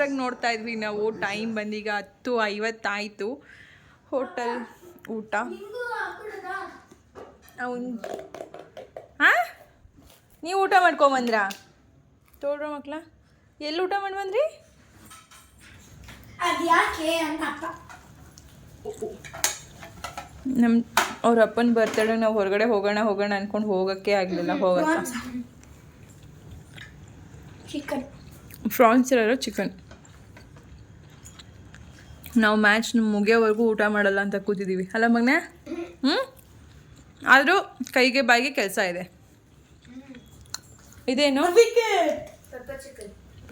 ಫಾಸ್ಟಾಗಿ ನೋಡ್ತಾ ಇದ್ವಿ ನಾವು. ಟೈಮ್ ಬಂದೀಗ ಹತ್ತು ಐವತ್ತಾಯಿತು ಹೋಟೆಲ್ ಊಟ. ಅವನು ಹಾಂ ನೀವು ಊಟ ಮಾಡ್ಕೊಂಬಂದ್ರಾ? ತೋಡ್ರ ಮಕ್ಳ. ಎಲ್ಲಿ ಊಟ ಮಾಡಿ ಬಂದ್ರಿ ನಮ್ಮ ಅವ್ರ ಅಪ್ಪನ ಬರ್ತಡೆ ನಾವು ಹೊರಗಡೆ ಹೋಗೋಣ ಹೋಗೋಣ ಅನ್ಕೊಂಡು ಹೋಗೋಕ್ಕೆ ಆಗಲಿಲ್ಲ ಹೋಗೋಣ ಚಿಕನ್ ಫ್ರಾನ್ಸ್ ಇರೋರು ಚಿಕನ್ ನಾವು ಮ್ಯಾಚ್ ಮುಗಿಯೋವರೆಗೂ ಊಟ ಮಾಡಲ್ಲ ಅಂತ ಕೂತಿದ್ದೀವಿ ಅಲ್ಲ ಮಗ್ನೆ? ಹ್ಞೂ ಆದರೂ ಕೈಗೆ ಬಾಯಿಗೆ ಕೆಲಸ ಇದೆ. ಇದೇನು?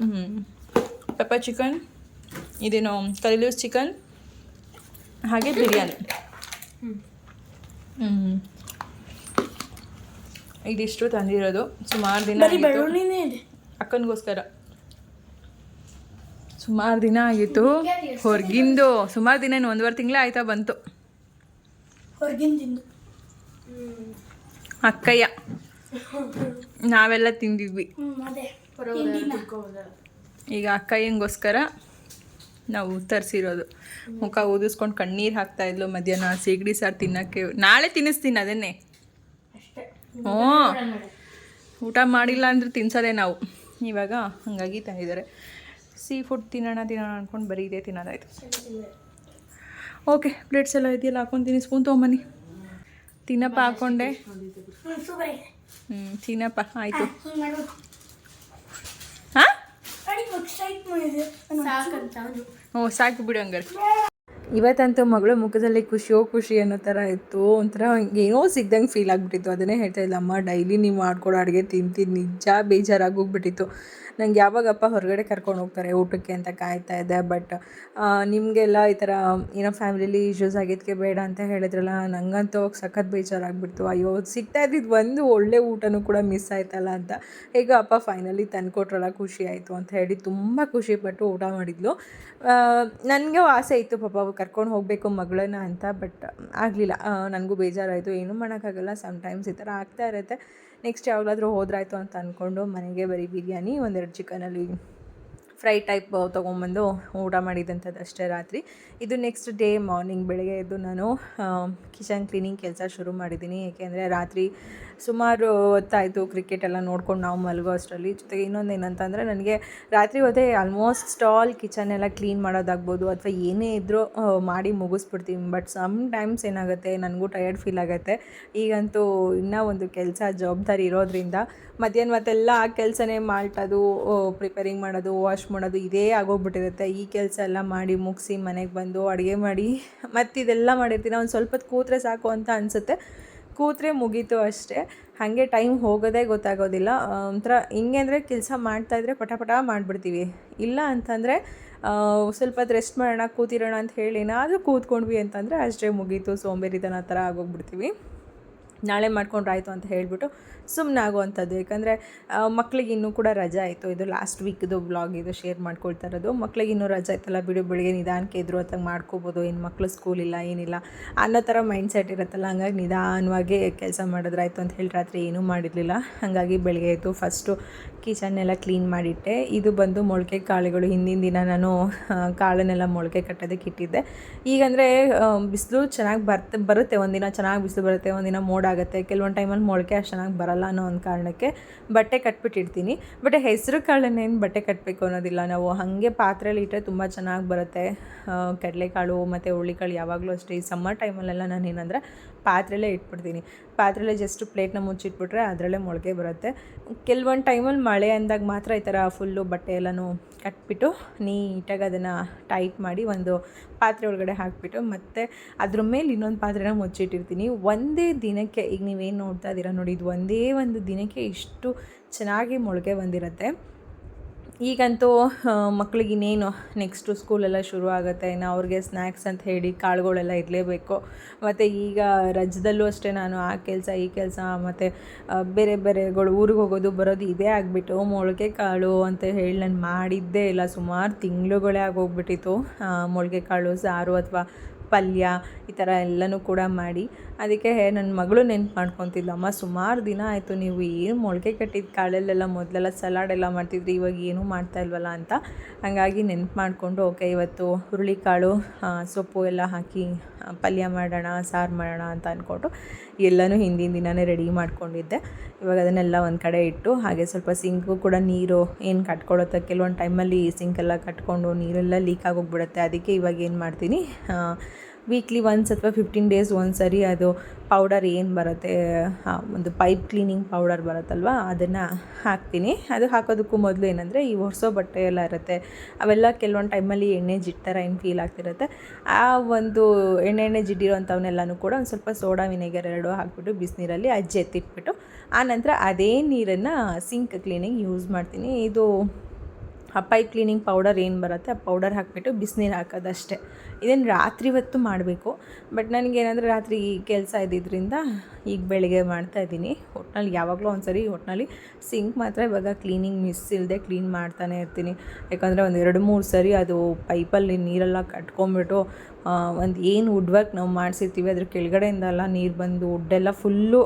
ಹ್ಞೂ ಪೆಪ್ಪರ್ ಚಿಕನ್ ಇದೇನು? ಕರಿಲೂಸ್ ಚಿಕನ್ ಹಾಗೆ ಬಿರಿಯಾನಿ. ಹ್ಞೂ ಇದಿಷ್ಟು ತಂದಿರೋದು. ಸುಮಾರು ದಿನ ಅಕ್ಕನಿಗೋಸ್ಕರ. ಸುಮಾರು ದಿನ ಆಗಿತ್ತು ಹೊರಗಿಂದು ಸುಮಾರು ದಿನ ಏನು ಒಂದುವರೆ ತಿಂಗಳೇ ಆಯ್ತಾ ಬಂತು. ಅಕ್ಕಯ್ಯ. ನಾವೆಲ್ಲ ತಿಂದಿದ್ವಿ. ಈಗ ಅಕ್ಕಯ್ಯಂಗೋಸ್ಕರ ನಾವು ತರಿಸಿರೋದು ಮುಖ ಊದಿಸ್ಕೊಂಡು ಕಣ್ಣೀರು ಹಾಕ್ತಾ ಇದ್ಲು ಮಧ್ಯಾಹ್ನ. ಸೀಗಡಿ ಸಾರು ತಿನ್ನೋಕ್ಕೆ ನಾಳೆ ತಿನ್ನಿಸ್ತೀನಿ ಅದನ್ನೇ. ಅಷ್ಟೇ. ಹ್ಞೂ ಊಟ ಮಾಡಿಲ್ಲ ಅಂದ್ರೆ ತಿನ್ಸೋದೇ ನಾವು. ಇವಾಗ ಹಂಗಾಗಿ ತಂದಿದ್ದಾರೆ. ಸೀ ಫುಡ್ ತಿನ್ನೋಣ ತಿನ್ನೋಣ ಅಂದ್ಕೊಂಡು ಬರೀ ಇದೇ ತಿನ್ನೋದಾಯ್ತು. ಓಕೆ ಪ್ಲೇಟ್ಸ್ ಎಲ್ಲ ಇದೆಯಲ್ಲ ಹಾಕೊತೀನಿ. ಸ್ಪೂನ್ ತೊಗೊಂಬನ್ನಿ. ತಿನ್ನಪ್ಪ ಹಾಕ್ಕೊಂಡೆ ಹ್ಞೂ ತಿನ್ನಪ್ಪ ಆಯಿತು. ಹಾಂ ಓ ಸಾಕು ಬಿಡು ಹಂಗಾರೆ. ಇವತ್ತಂತೂ ಮಗಳು ಮುಖದಲ್ಲಿ ಖುಷಿಯೋ ಖುಷಿ ಅನ್ನೋ ಥರ ಇತ್ತು. ಒಂಥರ ಏನೋ ಸಿಗ್ದಂಗೆ ಫೀಲ್ ಆಗಿಬಿಟ್ಟಿತ್ತು. ಅದನ್ನೇ ಹೇಳ್ತಾ ಇಲ್ಲಮ್ಮ ಡೈಲಿ ನೀವು ಮಾಡ್ಕೊಡೋ ಅಡುಗೆ ತಿಂತೀನಿ ನಿಜ ಬೇಜಾರಾಗೋಗ್ಬಿಟ್ಟಿತ್ತು ನಂಗೆ ಯಾವಾಗಪ್ಪ ಹೊರಗಡೆ ಕರ್ಕೊಂಡು ಹೋಗ್ತಾರೆ ಊಟಕ್ಕೆ ಅಂತ ಕಾಯ್ತಾ ಇದ್ದೆ ಬಟ್ ನಿಮಗೆಲ್ಲ ಈ ಥರ ಏನೋ ಫ್ಯಾಮಿಲಿಲಿ ಇಶ್ಯೂಸ್ ಆಗಿದ್ದಕ್ಕೆ ಬೇಡ ಅಂತ ಹೇಳಿದ್ರಲ್ಲ, ನಂಗಂತೂ ಸಖತ್ ಬೇಜಾರಾಗ್ಬಿಡ್ತು. ಅಯ್ಯೋ, ಸಿಗ್ತಾ ಇದ್ದಿದ್ದು ಒಂದು ಒಳ್ಳೆ ಊಟನೂ ಕೂಡ ಮಿಸ್ ಆಯ್ತಲ್ಲ ಅಂತ. ಹೇಗೋ ಅಪ್ಪ ಫೈನಲಿ ತಂದ್ಕೊಟ್ರಲ್ಲ, ಖುಷಿ ಆಯಿತು ಅಂತ ಹೇಳಿ ತುಂಬ ಖುಷಿಪಟ್ಟು ಊಟ ಮಾಡಿದ್ಲು. ನನಗೆ ಆಸೆ ಇತ್ತು, ಪಾಪ ಕರ್ಕೊಂಡು ಹೋಗಬೇಕು ಮಗಳನ್ನ ಅಂತ ಬಟ್ ಆಗಲಿಲ್ಲ. ನನಗೂ ಬೇಜಾರಾಯಿತು. ಏನೂ ಮಾಡೋಕ್ಕಾಗಲ್ಲ ಸಮ್ಟೈಮ್ಸ್ ಈ ಥರ ಆಗ್ತಾ ಇರುತ್ತೆ. ನೆಕ್ಸ್ಟ್ ಯಾವಾಗಲಾದರೂ ಹೋದ್ರಾಯ್ತು ಅಂತ ಅಂದ್ಕೊಂಡು ಮನೆಗೆ ಬರೀ ಬಿರಿಯಾನಿ, ಒಂದೆರಡು ಚಿಕನಲ್ಲಿ ಫ್ರೈ ಟೈಪ್ ತೊಗೊಂಬಂದು ಊಟ ಮಾಡಿದಂಥದ್ದು ಅಷ್ಟೇ ರಾತ್ರಿ. ಇದು ನೆಕ್ಸ್ಟ್ ಡೇ ಮಾರ್ನಿಂಗ್ ಬೆಳಗ್ಗೆ ಎದ್ದು ನಾನು ಕಿಚನ್ ಕ್ಲೀನಿಂಗ್ ಕೆಲಸ ಶುರು ಮಾಡಿದ್ದೀನಿ. ಏಕೆಂದರೆ ರಾತ್ರಿ ಸುಮಾರು ಹೊತ್ತಾಯಿತು ಕ್ರಿಕೆಟ್ ಎಲ್ಲ ನೋಡ್ಕೊಂಡು ನಾವು ಮಲಗೋ ಅಷ್ಟರಲ್ಲಿ. ಜೊತೆಗೆ ಇನ್ನೊಂದು ಏನಂತಂದರೆ ನನಗೆ ರಾತ್ರಿ ಹೊತ್ತೇ ಆಲ್ಮೋಸ್ಟ್ ಸ್ಟಾಲ್ ಕಿಚನ್ ಎಲ್ಲ ಕ್ಲೀನ್ ಮಾಡೋದಾಗ್ಬೋದು ಅಥವಾ ಏನೇ ಇದ್ದರೂ ಮಾಡಿ ಮುಗಿಸ್ಬಿಡ್ತೀವಿ ಬಟ್ ಸಮ್ ಟೈಮ್ಸ್ ಏನಾಗುತ್ತೆ, ನನಗೂ ಟಯರ್ಡ್ ಫೀಲ್ ಆಗುತ್ತೆ. ಈಗಂತೂ ಇನ್ನೂ ಒಂದು ಕೆಲಸ ಜವಾಬ್ದಾರಿ ಇರೋದ್ರಿಂದ ಮಧ್ಯಾಹ್ನ ಮತ್ತೆಲ್ಲ ಆ ಕೆಲಸನೇ ಮಾಡ್ಟೋದು ಪ್ರಿಪೇರಿಂಗ್ ಮಾಡೋದು ವಾಶ್ ಮಾಡೋದು ಇದೇ ಆಗೋಗ್ಬಿಟ್ಟಿರುತ್ತೆ. ಈ ಕೆಲಸ ಎಲ್ಲ ಮಾಡಿ ಮುಗಿಸಿ ಮನೆಗೆ ಬಂದು ಅಡುಗೆ ಮಾಡಿ, ಮತ್ತಿದೆಲ್ಲ ಮಾಡಿರ್ತೀನಿ. ಒಂದು ಸ್ವಲ್ಪ ಕೂತ್ರೆ ಸಾಕು ಅಂತ ಅನಿಸುತ್ತೆ. ಕೂತ್ರೆ ಮುಗೀತು ಅಷ್ಟೇ. ಹಾಗೆ ಟೈಮ್ ಹೋಗೋದೇ ಗೊತ್ತಾಗೋದಿಲ್ಲ. ಒಂಥರ ಹಿಂಗೆ ಅಂದರೆ ಕೆಲಸ ಮಾಡ್ತಾಯಿದ್ರೆ ಪಟ ಮಾಡಿಬಿಡ್ತೀವಿ. ಇಲ್ಲ ಅಂತಂದರೆ ಸ್ವಲ್ಪ ರೆಸ್ಟ್ ಮಾಡೋಣ, ಕೂತಿರೋಣ ಅಂತ ಹೇಳಿ ಏನಾದರೂ ಕೂತ್ಕೊಂಡ್ವಿ ಅಂತಂದರೆ ಅಷ್ಟೇ ಮುಗೀತು. ಸೋಂಬೇರಿತನ ಆ ಥರ ಆಗೋಗ್ಬಿಡ್ತೀವಿ. ನಾಳೆ ಮಾಡ್ಕೊಂಡ್ರೆ ಆಯಿತು ಅಂತ ಹೇಳಿಬಿಟ್ಟು ಸುಮ್ಮನೆ ಆಗುವಂಥದ್ದು ಯಾಕಂದರೆ ಮಕ್ಳಿಗೆ ಇನ್ನೂ ಕೂಡ ರಜಾ ಆಯಿತು. ಇದು ಲಾಸ್ಟ್ ವೀಕ್ದು ಬ್ಲಾಗ್ ಇದು ಶೇರ್ ಮಾಡ್ಕೊಳ್ತಾ ಇರೋದು. ಮಕ್ಳಿಗೆ ಇನ್ನೂ ರಜೆ ಆಯ್ತಲ್ಲ, ಬಿಡು, ಬೆಳಿಗ್ಗೆ ನಿಧಾನಕ್ಕೆ ಇದ್ರು ಅಂತ ಮಾಡ್ಕೋಬೋದು. ಏನು ಮಕ್ಳು ಸ್ಕೂಲ್ ಇಲ್ಲ, ಏನಿಲ್ಲ. ಅನ್ನೋ ಥರ ಮೈಂಡ್ ಸೆಟ್ ಇರುತ್ತಲ್ಲ, ಹಂಗಾಗಿ ನಿಧಾನವಾಗಿ ಕೆಲಸ ಮಾಡಿದ್ರಾಯ್ತು ಅಂತ ಹೇಳಿ ರಾತ್ರಿ ಏನೂ ಮಾಡಿರಲಿಲ್ಲ. ಹಾಗಾಗಿ ಬೆಳಗ್ಗೆ ಆಯಿತು ಫಸ್ಟು ಕಿಚನ್ನೆಲ್ಲ ಕ್ಲೀನ್ ಮಾಡಿಟ್ಟೆ. ಇದು ಬಂದು ಮೊಳಕೆ ಕಾಳುಗಳು. ಹಿಂದಿನ ದಿನ ನಾನು ಕಾಳನ್ನೆಲ್ಲ ಮೊಳಕೆ ಕಟ್ಟೋದಕ್ಕೆ ಇಟ್ಟಿದ್ದೆ. ಈಗಂದರೆ ಬಿಸಿಲು ಚೆನ್ನಾಗಿ ಬರ್ತ, ಬರುತ್ತೆ ಒಂದಿನ. ಚೆನ್ನಾಗಿ ಬಿಸಿಲು ಬರುತ್ತೆ ಒಂದಿನ ಮೋಡ ಆಗುತ್ತೆ. ಕೆಲವೊಂದು ಟೈಮಲ್ಲಿ ಮೊಳಕೆ ಅಷ್ಟು ಚೆನ್ನಾಗಿ ಬರಲ್ಲ ಅನ್ನೋ ಒಂದು ಕಾರಣಕ್ಕೆ ಬಟ್ಟೆ ಕಟ್ಬಿಟ್ಟಿರ್ತೀನಿ. ಬಟ್ ಹೆಸರು ಕಾಳನ್ನೇನು ಬಟ್ಟೆ ಕಟ್ಟಬೇಕು ಅನ್ನೋದಿಲ್ಲ ನಾವು. ಹಾಗೆ ಪಾತ್ರೆಯಲ್ಲಿ ಇಟ್ಟರೆ ತುಂಬ ಚೆನ್ನಾಗಿ ಬರುತ್ತೆ. ಕಡಲೆಕಾಳು ಮತ್ತು ಹುರುಳಿಕಾಳು ಯಾವಾಗಲೂ ಅಷ್ಟೇ. ಈ ಸಮ್ಮರ್ ಟೈಮಲ್ಲೆಲ್ಲ ನಾನು ಏನಂದರೆ ಪಾತ್ರೆಯಲ್ಲೇ ಇಟ್ಬಿಡ್ತೀನಿ. ಪಾತ್ರೆಲೆ ಜಸ್ಟ್ ಪ್ಲೇಟ್ನ ಮುಚ್ಚಿಟ್ಬಿಟ್ರೆ ಅದರಲ್ಲೇ ಮೊಳಕೆ ಬರುತ್ತೆ. ಕೆಲವೊಂದು ಟೈಮಲ್ಲಿ ಮಳೆ ಅಂದಾಗ ಮಾತ್ರ ಈ ಥರ ಫುಲ್ಲು ಬಟ್ಟೆ ಎಲ್ಲನೂ ಕಟ್ಬಿಟ್ಟು ನೀಟಾಗಿ ಅದನ್ನು ಟೈಟ್ ಮಾಡಿ ಒಂದು ಪಾತ್ರೆ ಒಳಗಡೆ ಹಾಕಿಬಿಟ್ಟು ಮತ್ತು ಅದ್ರ ಮೇಲೆ ಇನ್ನೊಂದು ಪಾತ್ರೆನ ಮುಚ್ಚಿಟ್ಟಿರ್ತೀನಿ. ಒಂದೇ ದಿನಕ್ಕೆ ಈಗ ನೀವೇನು ನೋಡ್ತಾ ಇದ್ದೀರಾ ನೋಡಿ, ಇದು ಒಂದೇ ಒಂದು ದಿನಕ್ಕೆ ಇಷ್ಟು ಚೆನ್ನಾಗಿ ಮೊಳಕೆ ಬಂದಿರುತ್ತೆ. ಈಗಂತೂ ಮಕ್ಳಿಗೆ ಇನ್ನೇನು ನೆಕ್ಸ್ಟು ಸ್ಕೂಲೆಲ್ಲ ಶುರು ಆಗುತ್ತೆ ಇನ್ನು ಅವ್ರಿಗೆ ಸ್ನ್ಯಾಕ್ಸ್ ಅಂತ ಹೇಳಿ ಕಾಳುಗಳೆಲ್ಲ ಇರಲೇಬೇಕು. ಮತ್ತು ಈಗ ರಜದಲ್ಲೂ ಅಷ್ಟೇ ನಾನು ಆ ಕೆಲಸ, ಈ ಕೆಲಸ, ಮತ್ತು ಬೇರೆ ಬೇರೆಗಳು ಊರಿಗೆ ಹೋಗೋದು, ಬರೋದು ಇದೇ ಆಗಿಬಿಟ್ಟು ಮೊಳಕೆ ಕಾಳು ಅಂತ ಹೇಳಿ ನಾನು ಮಾಡಿದ್ದೇ ಇಲ್ಲ. ಸುಮಾರು ತಿಂಗಳುಗಳೇ ಆಗೋಗ್ಬಿಟ್ಟಿತ್ತು. ಮೊಳಕೆ ಕಾಳು, ಸಾರು ಅಥವಾ ಪಲ್ಯ ಈ ಥರ ಎಲ್ಲನೂ ಕೂಡ ಮಾಡಿ. ಅದಕ್ಕೆ ನನ್ನ ಮಗಳು ನೆನ್ಪು ಮಾಡ್ಕೊತಿದ್ಲು, ಅಮ್ಮ, ಸುಮಾರು ದಿನ ಆಯಿತು, ನೀವು ಏನು ಮೊಳಕೆ ಕಟ್ಟಿದ ಕಾಳಲ್ಲೆಲ್ಲ ಮೊದಲೆಲ್ಲ ಸಲಾಡ್ ಎಲ್ಲ ಮಾಡ್ತಿದ್ರಿ, ಇವಾಗ ಏನೂ ಮಾಡ್ತಾ ಇಲ್ವಲ್ಲ ಅಂತ? ಹಾಗಾಗಿ ನೆನ್ಪು ಮಾಡಿಕೊಂಡು, ಓಕೆ, ಇವತ್ತು ಹುರುಳಿಕಾಳು ಸೊಪ್ಪು ಎಲ್ಲ ಹಾಕಿ ಪಲ್ಯ ಮಾಡೋಣ, ಸಾರು ಮಾಡೋಣ ಅಂತ ಅಂದ್ಕೊಂಡು ಎಲ್ಲನೂ ಹಿಂದಿನ ದಿನವೇ ರೆಡಿ ಮಾಡ್ಕೊಂಡಿದ್ದೆ. ಇವಾಗ ಅದನ್ನೆಲ್ಲ ಒಂದು ಕಡೆ ಇಟ್ಟು, ಹಾಗೆ ಸ್ವಲ್ಪ ಸಿಂಕು ಕೂಡ ನೀರು ಏನು ಕಟ್ಕೊಳ್ಳುತ್ತೆ ಕೆಲವೊಂದು ಟೈಮಲ್ಲಿ ಸಿಂಕೆಲ್ಲ ಕಟ್ಕೊಂಡು ನೀರೆಲ್ಲ ಲೀಕ್ ಆಗೋಗ್ಬಿಡುತ್ತೆ, ಅದಕ್ಕೆ ಇವಾಗ ಏನು ಮಾಡ್ತೀನಿ ವೀಕ್ಲಿ ಒನ್ಸ್ ಅಥವಾ ಫಿಫ್ಟೀನ್ ಡೇಸ್ ಒಂದು ಸರಿ ಅದು ಪೌಡರ್ ಏನು ಬರುತ್ತೆ ಒಂದು ಪೈಪ್ ಕ್ಲೀನಿಂಗ್ ಪೌಡರ್ ಬರುತ್ತಲ್ವ, ಅದನ್ನು ಹಾಕ್ತೀನಿ. ಅದು ಹಾಕೋದಕ್ಕೂ ಮೊದಲು ಏನಂದರೆ ಈ ಒರೆಸೋ ಬಟ್ಟೆ ಎಲ್ಲ ಇರುತ್ತೆ. ಅವೆಲ್ಲ ಕೆಲವೊಂದು ಟೈಮಲ್ಲಿ ಎಣ್ಣೆ ಜಿಡ್ಡು ಥರ ಏನು ಫೀಲ್ ಆಗ್ತಿರುತ್ತೆ. ಆ ಒಂದು ಎಣ್ಣೆ ಎಣ್ಣೆ ಜಿಡ್ಡಿರೋಂಥವನ್ನೆಲ್ಲನೂ ಕೂಡ ಒಂದು ಸ್ವಲ್ಪ ಸೋಡಾ ವಿನೆಗರ್ ಎರಡು ಹಾಕ್ಬಿಟ್ಟು ಬಿಸಿನೀರಲ್ಲಿ ಅಜ್ಜಿ ಎತ್ತಿಟ್ಬಿಟ್ಟು, ಆ ನಂತರ ಅದೇ ನೀರನ್ನು ಸಿಂಕ್ ಕ್ಲೀನಿಂಗ್ ಯೂಸ್ ಮಾಡ್ತೀನಿ. ಇದು ಆ ಕ್ಲೀನಿಂಗ್ ಪೌಡರ್ ಏನು ಬರುತ್ತೆ? ಆ ಪೌಡರ್ ಹಾಕಿಬಿಟ್ಟು ಬಿಸಿನೀರು ಹಾಕೋದಷ್ಟೇ. ಇದೇನು ರಾತ್ರಿ ಹೊತ್ತು ಮಾಡಬೇಕು. ಬಟ್ ನನಗೇನಂದರೆ ರಾತ್ರಿ ಕೆಲಸ ಇದ್ದಿದ್ದರಿಂದ ಈಗ ಬೆಳಗ್ಗೆ ಮಾಡ್ತಾ ಇದ್ದೀನಿ. ಒಟ್ನಲ್ಲಿ ಯಾವಾಗಲೂ ಒಂದ್ಸರಿ ಒಟ್ನಲ್ಲಿ ಸಿಂಕ್ ಮಾತ್ರ ಇವಾಗ ಕ್ಲೀನಿಂಗ್ ಮಿಸ್ ಇಲ್ಲದೆ ಕ್ಲೀನ್ ಮಾಡ್ತಾನೆ ಇರ್ತೀನಿ. ಯಾಕಂದರೆ ಒಂದು ಎರಡು ಮೂರು ಸರಿ ಅದು ಪೈಪಲ್ಲಿ ನೀರೆಲ್ಲ ಕಟ್ಕೊಂಬಿಟ್ಟು ಒಂದು ಏನು ವುಡ್ ವರ್ಕ್ ನಾವು ಮಾಡಿಸಿರ್ತೀವಿ, ಅದ್ರ ಕೆಳಗಡೆಯಿಂದ ಎಲ್ಲ ನೀರು ಬಂದು ವುಡ್ಡೆಲ್ಲ ಫುಲ್ಲು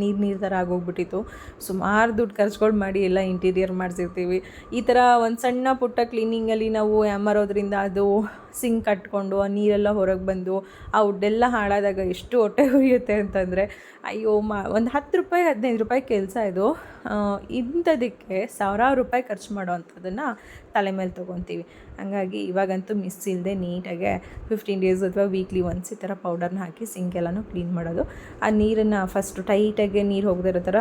ನೀರು ನೀರು ಥರ ಆಗೋಗ್ಬಿಟ್ಟಿತ್ತು. ಸುಮಾರು ದುಡ್ಡು ಖರ್ಚುಗಳು ಮಾಡಿ ಎಲ್ಲ ಇಂಟೀರಿಯರ್ ಮಾಡಿಸಿರ್ತೀವಿ. ಈ ಥರ ಒಂದು ಸಣ್ಣ ಪುಟ್ಟ ಕ್ಲೀನಿಂಗಲ್ಲಿ ನಾವು ಯಾಮರೋದ್ರಿಂದ ಅದು ಸಿಂಕ್ ಕಟ್ಕೊಂಡು ಆ ನೀರೆಲ್ಲ ಹೊರಗೆ ಬಂದು ಆ ವುಡ್ಡೆಲ್ಲ ಹಾಳಾದಾಗ ಎಷ್ಟು ಹೊಟ್ಟೆ ಉರಿಯುತ್ತೆ ಅಂತಂದರೆ, ಅಯ್ಯೋ ಮಾ, ಒಂದು ಹತ್ತು ರೂಪಾಯಿ, ಹದಿನೈದು ರೂಪಾಯಿ ಕೆಲಸ ಇದು. ಇಂಥದಕ್ಕೆ ಸಾವಿರಾರು ರೂಪಾಯಿ ಖರ್ಚು ಮಾಡೋ ಅಂಥದ್ದನ್ನು ತಲೆ ಮೇಲೆ ತೊಗೊತೀವಿ ಹಂಗಾಗಿ ಇವಾಗಂತೂ ಮಿಸ್ ಇಲ್ಲದೆ ನೀಟಾಗೆ ಫಿಫ್ಟೀನ್ ಡೇಸ್ ಅಥವಾ ವೀಕ್ಲಿ ಒನ್ಸ್ ಈ ಥರ ಪೌಡರ್ನ ಹಾಕಿ ಸಿಂಕ್ ಎಲ್ಲನೂ ಕ್ಲೀನ್ ಮಾಡೋದು. ಆ ನೀರನ್ನು ಫಸ್ಟು ಟೈಟಾಗೆ ನೀರು ಹೋಗದಿರೋ ಥರ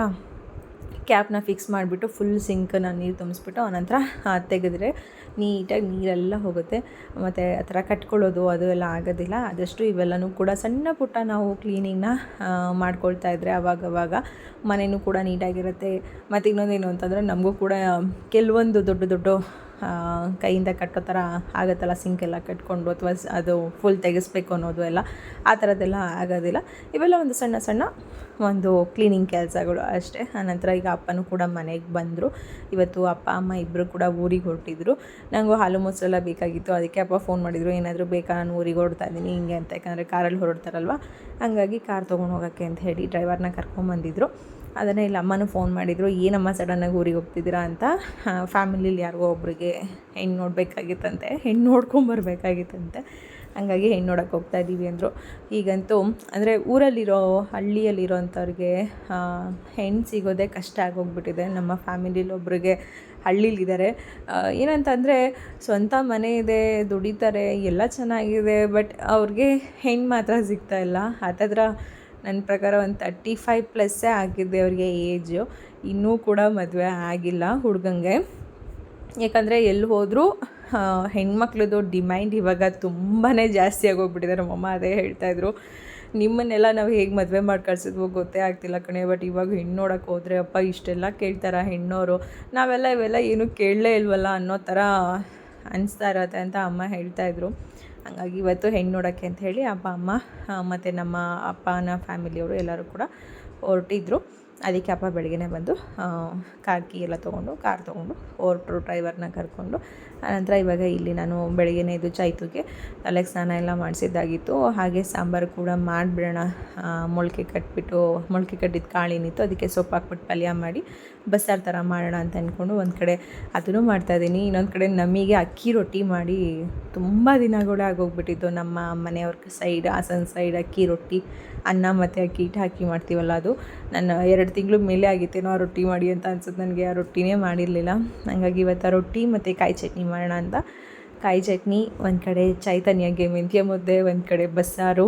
ಕ್ಯಾಪ್ನ ಫಿಕ್ಸ್ ಮಾಡಿಬಿಟ್ಟು ಫುಲ್ ಸಿಂಕನ್ನ ನೀರು ತುಂಬಿಸ್ಬಿಟ್ಟು ಆನಂತರ ತೆಗೆದ್ರೆ ನೀಟಾಗಿ ನೀರೆಲ್ಲ ಹೋಗುತ್ತೆ. ಮತ್ತು ಆ ಥರ ಕಟ್ಕೊಳ್ಳೋದು ಅದು ಎಲ್ಲ ಆಗೋದಿಲ್ಲ. ಆದಷ್ಟು ಇವೆಲ್ಲನೂ ಕೂಡ ಸಣ್ಣ ಪುಟ್ಟ ನಾವು ಕ್ಲೀನಿಂಗ್ನ ಮಾಡ್ಕೊಳ್ತಾ ಇದ್ದರೆ ಅವಾಗವಾಗ ಮನೆಯೂ ಕೂಡ ನೀಟಾಗಿರುತ್ತೆ. ಮತ್ತು ಇನ್ನೊಂದೇನು ಅಂತಂದರೆ ನಮಗೂ ಕೂಡ ಕೆಲವೊಂದು ದೊಡ್ಡ ದೊಡ್ಡ ಕೈಯಿಂದ ಕಟ್ಟೋ ಥರ ಆಗುತ್ತಲ್ಲ ಸಿಂಕೆಲ್ಲ ಕಟ್ಕೊಂಡು ಅಥವಾ ಅದು ಫುಲ್ ತೆಗೆಸ್ಬೇಕು ಅನ್ನೋದು ಎಲ್ಲ, ಆ ಥರದ್ದೆಲ್ಲ ಆಗೋದಿಲ್ಲ. ಇವೆಲ್ಲ ಒಂದು ಸಣ್ಣ ಸಣ್ಣ ಒಂದು ಕ್ಲೀನಿಂಗ್ ಕೆಲಸಗಳು ಅಷ್ಟೇ. ಆನಂತರ ಈಗ ಅಪ್ಪನೂ ಕೂಡ ಮನೆಗೆ ಬಂದರು. ಇವತ್ತು ಅಪ್ಪ, ಅಮ್ಮ ಇಬ್ಬರು ಕೂಡ ಊರಿಗೆ ಹೊರಟಿದ್ರು. ನನಗೂ ಹಾಲು ಮೊಸರೆಲ್ಲ ಬೇಕಾಗಿತ್ತು. ಅದಕ್ಕೆ ಅಪ್ಪ ಫೋನ್ ಮಾಡಿದರು, ಏನಾದರೂ ಬೇಕಾ? ನಾನು ಊರಿಗೆ ಹೊರಡ್ತಾ ಇದ್ದೀನಿ. ಹಿಂಗೆ ಅಂತ. ಯಾಕಂದರೆ ಕಾರಲ್ಲಿ ಹೊರಡ್ತಾರಲ್ವ? ಹಂಗಾಗಿ ಕಾರ್ ತೊಗೊಂಡು ಹೋಗೋಕ್ಕೆ ಅಂತ ಹೇಳಿ ಡ್ರೈವರ್ನ ಕರ್ಕೊಂಬಂದಿದ್ರು. ಅದನ್ನೇ ಇಲ್ಲಿ ಅಮ್ಮನೂ ಫೋನ್ ಮಾಡಿದರು, ಏನಮ್ಮ ಸಡನ್ನಾಗಿ ಊರಿಗೆ ಹೋಗ್ತಿದ್ದೀರಾ ಅಂತ? ಫ್ಯಾಮಿಲಿಲಿ ಯಾರಿಗೋ ಒಬ್ರಿಗೆ ಹೆಣ್ಣು ನೋಡಬೇಕಾಗಿತ್ತಂತೆ, ಹೆಣ್ಣು ನೋಡ್ಕೊಂಬರ್ಬೇಕಾಗಿತ್ತಂತೆ ಹಂಗಾಗಿ ಹೆಣ್ಣು ನೋಡೋಕೆ ಹೋಗ್ತಾ ಇದ್ದೀವಿ ಅಂದರು. ಈಗಂತೂ ಅಂದರೆ ಊರಲ್ಲಿರೋ ಹಳ್ಳಿಯಲ್ಲಿರೋ ಅಂಥವ್ರಿಗೆ ಹೆಣ್ಣು ಸಿಗೋದೇ ಕಷ್ಟ ಆಗೋಗ್ಬಿಟ್ಟಿದೆ. ನಮ್ಮ ಫ್ಯಾಮಿಲಿಲಿ ಒಬ್ರಿಗೆ ಹಳ್ಳಿಲಿದ್ದಾರೆ. ಏನಂತಂದರೆ ಸ್ವಂತ ಮನೆ ಇದೆ, ದುಡಿತಾರೆ, ಎಲ್ಲ ಚೆನ್ನಾಗಿದೆ ಬಟ್ ಅವ್ರಿಗೆ ಹೆಣ್ಣು ಮಾತ್ರ ಸಿಗ್ತಾ ಇಲ್ಲ. ಹತ್ತತ್ರ ನನ್ನ ಪ್ರಕಾರ ಒಂದು ತರ್ಟಿ ಫೈವ್ ಪ್ಲಸ್ಸೇ ಆಗಿದೆ ಅವ್ರಿಗೆ ಏಜು. ಇನ್ನೂ ಕೂಡ ಮದುವೆ ಆಗಿಲ್ಲ ಹುಡುಗಂಗೆ. ಯಾಕಂದರೆ ಎಲ್ಲಿ ಹೋದರೂ ಹೆಣ್ಮಕ್ಳದ್ದು ಡಿಮ್ಯಾಂಡ್ ಇವಾಗ ತುಂಬಾ ಜಾಸ್ತಿ ಆಗೋಗ್ಬಿಟ್ಟಿದೆ. ನಮ್ಮಮ್ಮ ಅದೇ ಹೇಳ್ತಾಯಿದ್ರು ನಿಮ್ಮನ್ನೆಲ್ಲ ನಾವು ಹೇಗೆ ಮದುವೆ ಮಾಡಿ ಕಳ್ಸಿದ್ವೋ ಗೊತ್ತೇ ಆಗ್ತಿಲ್ಲ ಕಣೆ, ಬಟ್ ಇವಾಗ ಹೆಣ್ಣು ನೋಡೋಕೆ ಹೋದರೆ ಅಪ್ಪ ಇಷ್ಟೆಲ್ಲ ಕೇಳ್ತಾರ ಹೆಣ್ಣೋರು? ನಾವೆಲ್ಲ ಇವೆಲ್ಲ ಏನೂ ಕೇಳಲೇ ಇಲ್ವಲ್ಲ ಅನ್ನೋ ಥರ ಅನಿಸ್ತಾ ಇರತ್ತೆ ಅಂತ ಅಮ್ಮ ಹೇಳ್ತಾಯಿದ್ರು ಹಂಗಾಗಿ ಇವತ್ತು ಹೆಣ್ಣು ನೋಡೋಕ್ಕೆ ಅಂತ ಹೇಳಿ ಅಪ್ಪ, ಅಮ್ಮ ಮತ್ತು ನಮ್ಮ ಅಪ್ಪನ ಫ್ಯಾಮಿಲಿಯವರು ಎಲ್ಲರೂ ಕೂಡ ಹೊರಟಿದ್ರು. ಅದಕ್ಕೆ ಅಪ್ಪ ಬೆಳಗ್ಗೆನೇ ಬಂದು ಕಾರ್ ಕೀ ಎಲ್ಲ ತೊಗೊಂಡು ಕಾರ್ ತೊಗೊಂಡು ಹೊರಟರು ಡ್ರೈವರ್ನ ಕರ್ಕೊಂಡು, ಆನಂತರ ಇವಾಗ ಇಲ್ಲಿ ನಾನು ಬೆಳಗ್ಗೆನೇ ಇದು ಚೈತುಗೆ ತಲೆಗೆ ಸ್ನಾನ ಎಲ್ಲ ಮಾಡಿಸಿದ್ದಾಗಿತ್ತು. ಹಾಗೆ ಸಾಂಬಾರು ಕೂಡ ಮಾಡಿಬಿಡೋಣ ಮೊಳಕೆ ಕಟ್ಬಿಟ್ಟು, ಮೊಳಕೆ ಕಟ್ಟಿದ ಕಾಳಿನಿತ್ತು ಅದಕ್ಕೆ ಸೊಪ್ಪು ಹಾಕ್ಬಿಟ್ಟು ಪಲ್ಯ ಮಾಡಿ ಬಸ್ಸಾರು ಥರ ಮಾಡೋಣ ಅಂತ ಅಂದ್ಕೊಂಡು ಒಂದು ಕಡೆ ಅದನ್ನು ಮಾಡ್ತಾಯಿದ್ದೀನಿ ಇನ್ನೊಂದು ಕಡೆ ನಮಗೆ ಅಕ್ಕಿ ರೊಟ್ಟಿ ಮಾಡಿ ತುಂಬ ದಿನಗಳೇ ಆಗೋಗ್ಬಿಟ್ಟಿತ್ತು. ನಮ್ಮ ಮನೆಯವ್ರ ಸೈಡ್ ಹಾಸನ ಸೈಡ್ ಅಕ್ಕಿ ರೊಟ್ಟಿ, ಅನ್ನ ಮತ್ತು ಅಕ್ಕಿ ಹಿಟ್ಟು ಹಾಕಿ ಮಾಡ್ತೀವಲ್ಲ ಅದು. ನಾನು ಎರಡು ತಿಂಗಳು ಮೇಲೆ ಆಗಿತ್ತೇನೋ ಆ ರೊಟ್ಟಿ ಮಾಡಿ ಅಂತ ಅನ್ಸುತ್ತೆ. ನನಗೆ ಆ ರೊಟ್ಟಿನೇ ಮಾಡಿರಲಿಲ್ಲ. ಹಾಗಾಗಿ ಇವತ್ತು ಆ ರೊಟ್ಟಿ ಮತ್ತು ಕಾಯಿ ಚಟ್ನಿ ಮಾಡೋಣ ಅಂತ. ಕಾಯಿ ಚಟ್ನಿ, ಒಂದು ಕಡೆ ಚೈತನ್ಯಗೆ ಮೆಂತ್ಯ ಮುದ್ದೆ, ಒಂದು ಕಡೆ ಬಸ್ಸಾರು.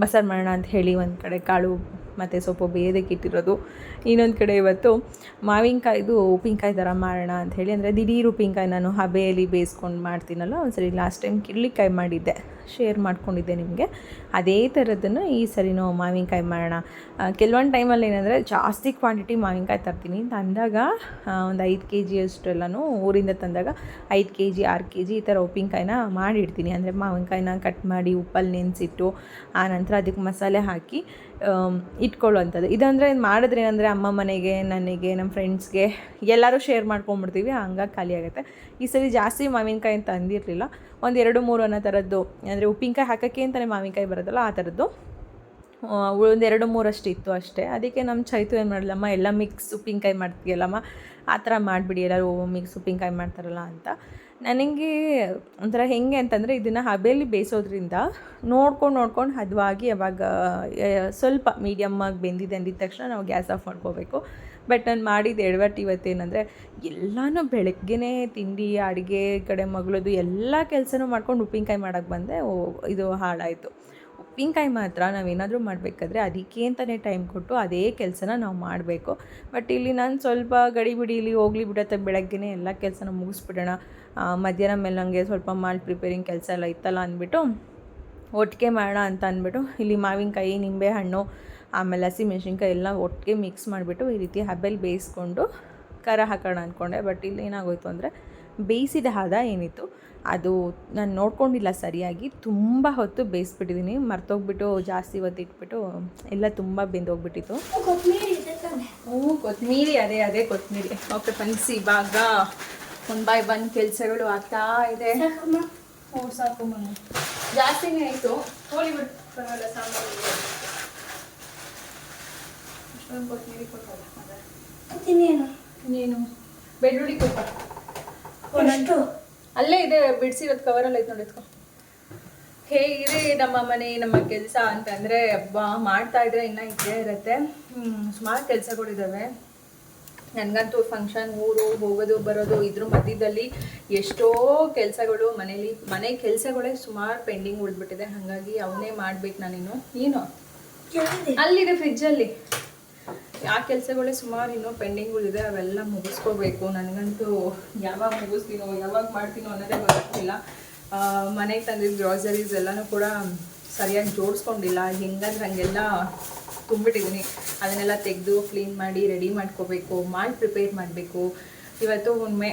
ಬಸ್ಸಾರು ಮಾಡೋಣ ಅಂತ ಹೇಳಿ ಒಂದು ಕಡೆ ಕಾಳು ಮತ್ತು ಸೊಪ್ಪು ಬೇಯೋದಕ್ಕೆ ಇಟ್ಟಿರೋದು. ಇನ್ನೊಂದು ಕಡೆ ಇವತ್ತು ಮಾವಿನಕಾಯ್ದು ಉಪ್ಪಿನಕಾಯಿ ಥರ ಮಾಡೋಣ ಅಂತ ಹೇಳಿ, ಅಂದರೆ ದಿಢೀರ್ ಉಪ್ಪಿನಕಾಯಿ ನಾನು ಹಬೆಯಲ್ಲಿ ಬೇಯಿಸ್ಕೊಂಡು ಮಾಡ್ತೀನಲ್ಲ, ಒಂದ್ಸರಿ ಲಾಸ್ಟ್ ಟೈಮ್ ಕಿರ್ಲಿಕಾಯಿ ಮಾಡಿದ್ದೆ ಶೇರ್ ಮಾಡ್ಕೊಂಡಿದ್ದೆ ನಿಮಗೆ. ಅದೇ ಥರದನ್ನು ಈ ಸರಿನೂ ಮಾವಿನಕಾಯಿ ಮಾಡೋಣ. ಕೆಲವೊಂದು ಟೈಮಲ್ಲಿ ಏನಂದರೆ ಜಾಸ್ತಿ ಕ್ವಾಂಟಿಟಿ ಮಾವಿನಕಾಯಿ ತರ್ತೀನಿ ತಂದಾಗ ಒಂದು ಐದು ಕೆ ಜಿ ಎಲ್ಲನೂ ಊರಿಂದ ತಂದಾಗ ಐದು ಕೆ ಜಿ ಆರು ಕೆ ಜಿ ಈ ಥರ ಉಪ್ಪಿನಕಾಯಿನ ಮಾಡಿಡ್ತೀನಿ. ಅಂದರೆ ಮಾವಿನಕಾಯಿನ ಕಟ್ ಮಾಡಿ ಉಪ್ಪಲ್ಲಿ ನೆನೆಸಿಟ್ಟು, ಆ ನಂತರ ಅದಕ್ಕೆ ಮಸಾಲೆ ಹಾಕಿ ಇಟ್ಕೊಳ್ಳುವಂಥದ್ದು. ಇದಂದರೆ ಮಾಡಿದ್ರೆ ಏನಂದರೆ ಅಮ್ಮ ಮನೆಗೆ, ನನಗೆ, ನಮ್ಮ ಫ್ರೆಂಡ್ಸ್ಗೆ ಎಲ್ಲರೂ ಶೇರ್ ಮಾಡ್ಕೊಂಬಿಡ್ತೀವಿ ಹಂಗಾಗಿ ಖಾಲಿ ಆಗುತ್ತೆ. ಈ ಸರಿ ಜಾಸ್ತಿ ಮಾವಿನಕಾಯಿ ಅಂತ ಅಂದಿರಲಿಲ್ಲ ಒಂದು ಎರಡು, ಮೂರು ಅನ್ನೋ ಥರದ್ದು ಅಂದರೆ ಉಪ್ಪಿನಕಾಯಿ ಹಾಕೋಕ್ಕೆ ಅಂತಲೇ ಮಾವಿನಕಾಯಿ ಬರೋದಲ್ಲ ಆ ಥರದ್ದು ಒಂದು ಎರಡು, ಮೂರಷ್ಟು ಇತ್ತು ಅಷ್ಟೇ. ಅದಕ್ಕೆ ನಮ್ಮ ಚೈತು ಏನು ಮಾಡಲಮ್ಮ ಎಲ್ಲ ಮಿಕ್ಸ್ ಉಪ್ಪಿನಕಾಯಿ ಮಾಡ್ತೀಯಲ್ಲಮ್ಮ? ಆ ಥರ ಮಾಡಿಬಿಡಿ. ಎಲ್ಲರೂ ಮಿಕ್ಸ್ ಉಪ್ಪಿನಕಾಯಿ ಮಾಡ್ತಾರಲ್ಲ ಅಂತ. ನನಗೆ ಒಂಥರ ಹೆಂಗೆ ಅಂತಂದರೆ ಇದನ್ನು ಹಬೆಯಲ್ಲಿ ಬೇಯಿಸೋದ್ರಿಂದ ನೋಡ್ಕೊಂಡು ನೋಡ್ಕೊಂಡು ಹದವಾಗಿ ಅವಾಗ ಸ್ವಲ್ಪ ಮೀಡಿಯಮ್ಮಾಗಿ ಬೆಂದಿದೆ ಅಂದಿದ್ದ ತಕ್ಷಣ ನಾವು ಗ್ಯಾಸ್ ಆಫ್ ಮಾಡ್ಕೋಬೇಕು. ಬಟ್ ನಾನು ಮಾಡಿದ ಎಡವಟ್ಟು ಇವತ್ತೇನೆಂದರೆ ಎಲ್ಲನೂ ಬೆಳಗ್ಗೆನೇ ತಿಂಡಿ, ಅಡುಗೆ ಕಡೆ ಮಗಳದು ಎಲ್ಲ ಕೆಲಸನೂ ಮಾಡ್ಕೊಂಡು ಉಪ್ಪಿನಕಾಯಿ ಮಾಡೋಕ್ಕೆ ಬಂದೆ. ಓ, ಇದು ಹಾಳಾಯಿತು. ಉಪ್ಪಿನಕಾಯಿ ಮಾತ್ರ ನಾವೇನಾದರೂ ಮಾಡಬೇಕಾದ್ರೆ ಅದಕ್ಕೆ ಅಂತಲೇ ಟೈಮ್ ಕೊಟ್ಟು ಅದೇ ಕೆಲಸನ ನಾವು ಮಾಡಬೇಕು. ಬಟ್ ಇಲ್ಲಿ ನಾನು ಸ್ವಲ್ಪ ಗಡಿ ಬಿಡಿಲಿ ಹೋಗ್ಲಿ ಬಿಡತ್ತೆ, ಬೆಳಗ್ಗೆನೇ ಎಲ್ಲ ಕೆಲಸನ ಮುಗಿಸ್ಬಿಡೋಣ. ಮಧ್ಯಾಹ್ನ ಮೇಲೆ ನನಗೆ ಸ್ವಲ್ಪ ಮಾಲ್ ಪ್ರಿಪೇರಿಂಗ್ ಕೆಲಸ ಎಲ್ಲ ಇತ್ತಲ್ಲ ಅಂದ್ಬಿಟ್ಟು ಒಟ್ಟಿಗೆ ಮಾಡೋಣ ಅಂತ ಅಂದ್ಬಿಟ್ಟು ಇಲ್ಲಿ ಮಾವಿನಕಾಯಿ ನಿಂಬೆಹಣ್ಣು ಆಮೇಲೆ ಹಸಿಮೆಣ್ಸಿನ್ಕಾಯಿ ಎಲ್ಲ ಒಟ್ಟಿಗೆ ಮಿಕ್ಸ್ ಮಾಡಿಬಿಟ್ಟು ಈ ರೀತಿ ಹಬ್ಬಲ್ಲಿ ಬೇಯಿಸ್ಕೊಂಡು ಕರ ಹಾಕೋಣ ಅಂದ್ಕೊಂಡೆ. ಬಟ್ ಇಲ್ಲಿ ಏನಾಗೋಯ್ತು ಅಂದರೆ ಬೇಯಿಸಿದ ಹದ ಏನಿತ್ತು ಅದು ನಾನು ನೋಡ್ಕೊಂಡಿಲ್ಲ ಸರಿಯಾಗಿ. ತುಂಬ ಹೊತ್ತು ಬೇಯಿಸ್ಬಿಟ್ಟಿದ್ದೀನಿ ಮರ್ತೋಗ್ಬಿಟ್ಟು ಜಾಸ್ತಿ ಹೊತ್ತು ಇಟ್ಬಿಟ್ಟು ಎಲ್ಲ ತುಂಬ ಬೆಂದೋಗ್ಬಿಟ್ಟಿತ್ತು. ಕೊತ್ತಂಬರಿ ಅದೇ ಅದೇ ಕೊತ್ತಂಬರಿ ಓಕೆ ಪನ್ಸಿ ಇವಾಗ ಒನ್ ಬೈ ಒನ್ ಕೆಲಸಗಳು ಆಗ್ತಾ ಇದೆ. ಹ್ಞೂ ಸಾಕು ಮನೆ. ಜಾಸ್ತಿನೇ ಆಯಿತು. ಹೋಳಿ ಪರವಾಗಿಲ್ಲ ಸಾಂಬಾರು. ಅಷ್ಟೊಂದು ಕೊತ್ತಂಬರಿ ಕೊಟ್ಟಲ್ಲ ಮಗ. ಇನ್ನೇನು? ಬೆಳ್ಳುಳ್ಳಿ ಕೊಪ್ಪ. ಎಷ್ಟು? ಅಲ್ಲೇ ಇದೆ ಬಿಡಿಸಿರೋದು ಕವರಲ್ಲಿ ಐತೆ ನೋಡಿ ಎತ್ಕೊ ಹೇಗಿದೆ ನಮ್ಮ ಮನೆ ನಮ್ಮ ಕೆಲಸ ಅಂತಂದರೆ ಹಬ್ಬ ಮಾಡ್ತಾ ಇದ್ರೆ ಇನ್ನೂ ಇದ್ದೇ ಇರುತ್ತೆ. ಸುಮಾರು ಕೆಲಸಗಳಿದ್ದಾವೆ ನನಗಂತೂ ಫಂಕ್ಷನ್ ಊರು ಹೋಗೋದು ಬರೋದು ಇದ್ರ ಮಧ್ಯದಲ್ಲಿ ಎಷ್ಟೋ ಕೆಲಸಗಳು ಮನೇಲಿ ಮನೆ ಕೆಲಸಗಳೇ ಸುಮಾರು ಪೆಂಡಿಂಗ್ ಉಳಿದ್ಬಿಟ್ಟಿದೆ. ಹಾಗಾಗಿ ಅವನೇ ಮಾಡ್ಬೇಕು ನಾನಿನ್ನು. ನೀನು? ಅಲ್ಲಿದೆ ಫ್ರಿಜ್ಜಲ್ಲಿ ಆ ಕೆಲಸಗಳೇ ಸುಮಾರು ಇನ್ನೂ ಪೆಂಡಿಂಗ್ ಉಳಿದೆ ಅವೆಲ್ಲ ಮುಗಿಸ್ಕೋಬೇಕು. ನನಗಂತೂ ಯಾವಾಗ ಮುಗಿಸ್ತೀನೋ ಯಾವಾಗ ಮಾಡ್ತೀನೋ ಅನ್ನೋದೇ ಗೊತ್ತಿಲ್ಲ ಮನೆಗೆ ತಂದಿದ್ದ ಗ್ರಾಸರೀಸ್ ಎಲ್ಲನೂ ಕೂಡ ಸರಿಯಾಗಿ ಜೋಡಿಸ್ಕೊಂಡಿಲ್ಲ. ಹೆಂಗಂದ್ರೆ ಹಂಗೆಲ್ಲ ತುಂಬಿಟ್ಟಿದ್ದೀನಿ ಅದನ್ನೆಲ್ಲ ತೆಗೆದು ಕ್ಲೀನ್ ಮಾಡಿ ರೆಡಿ ಮಾಡ್ಕೋಬೇಕು ಮಾಡಿ ಪ್ರಿಪೇರ್ ಮಾಡಬೇಕು. ಇವತ್ತು ಒಮ್ಮೆ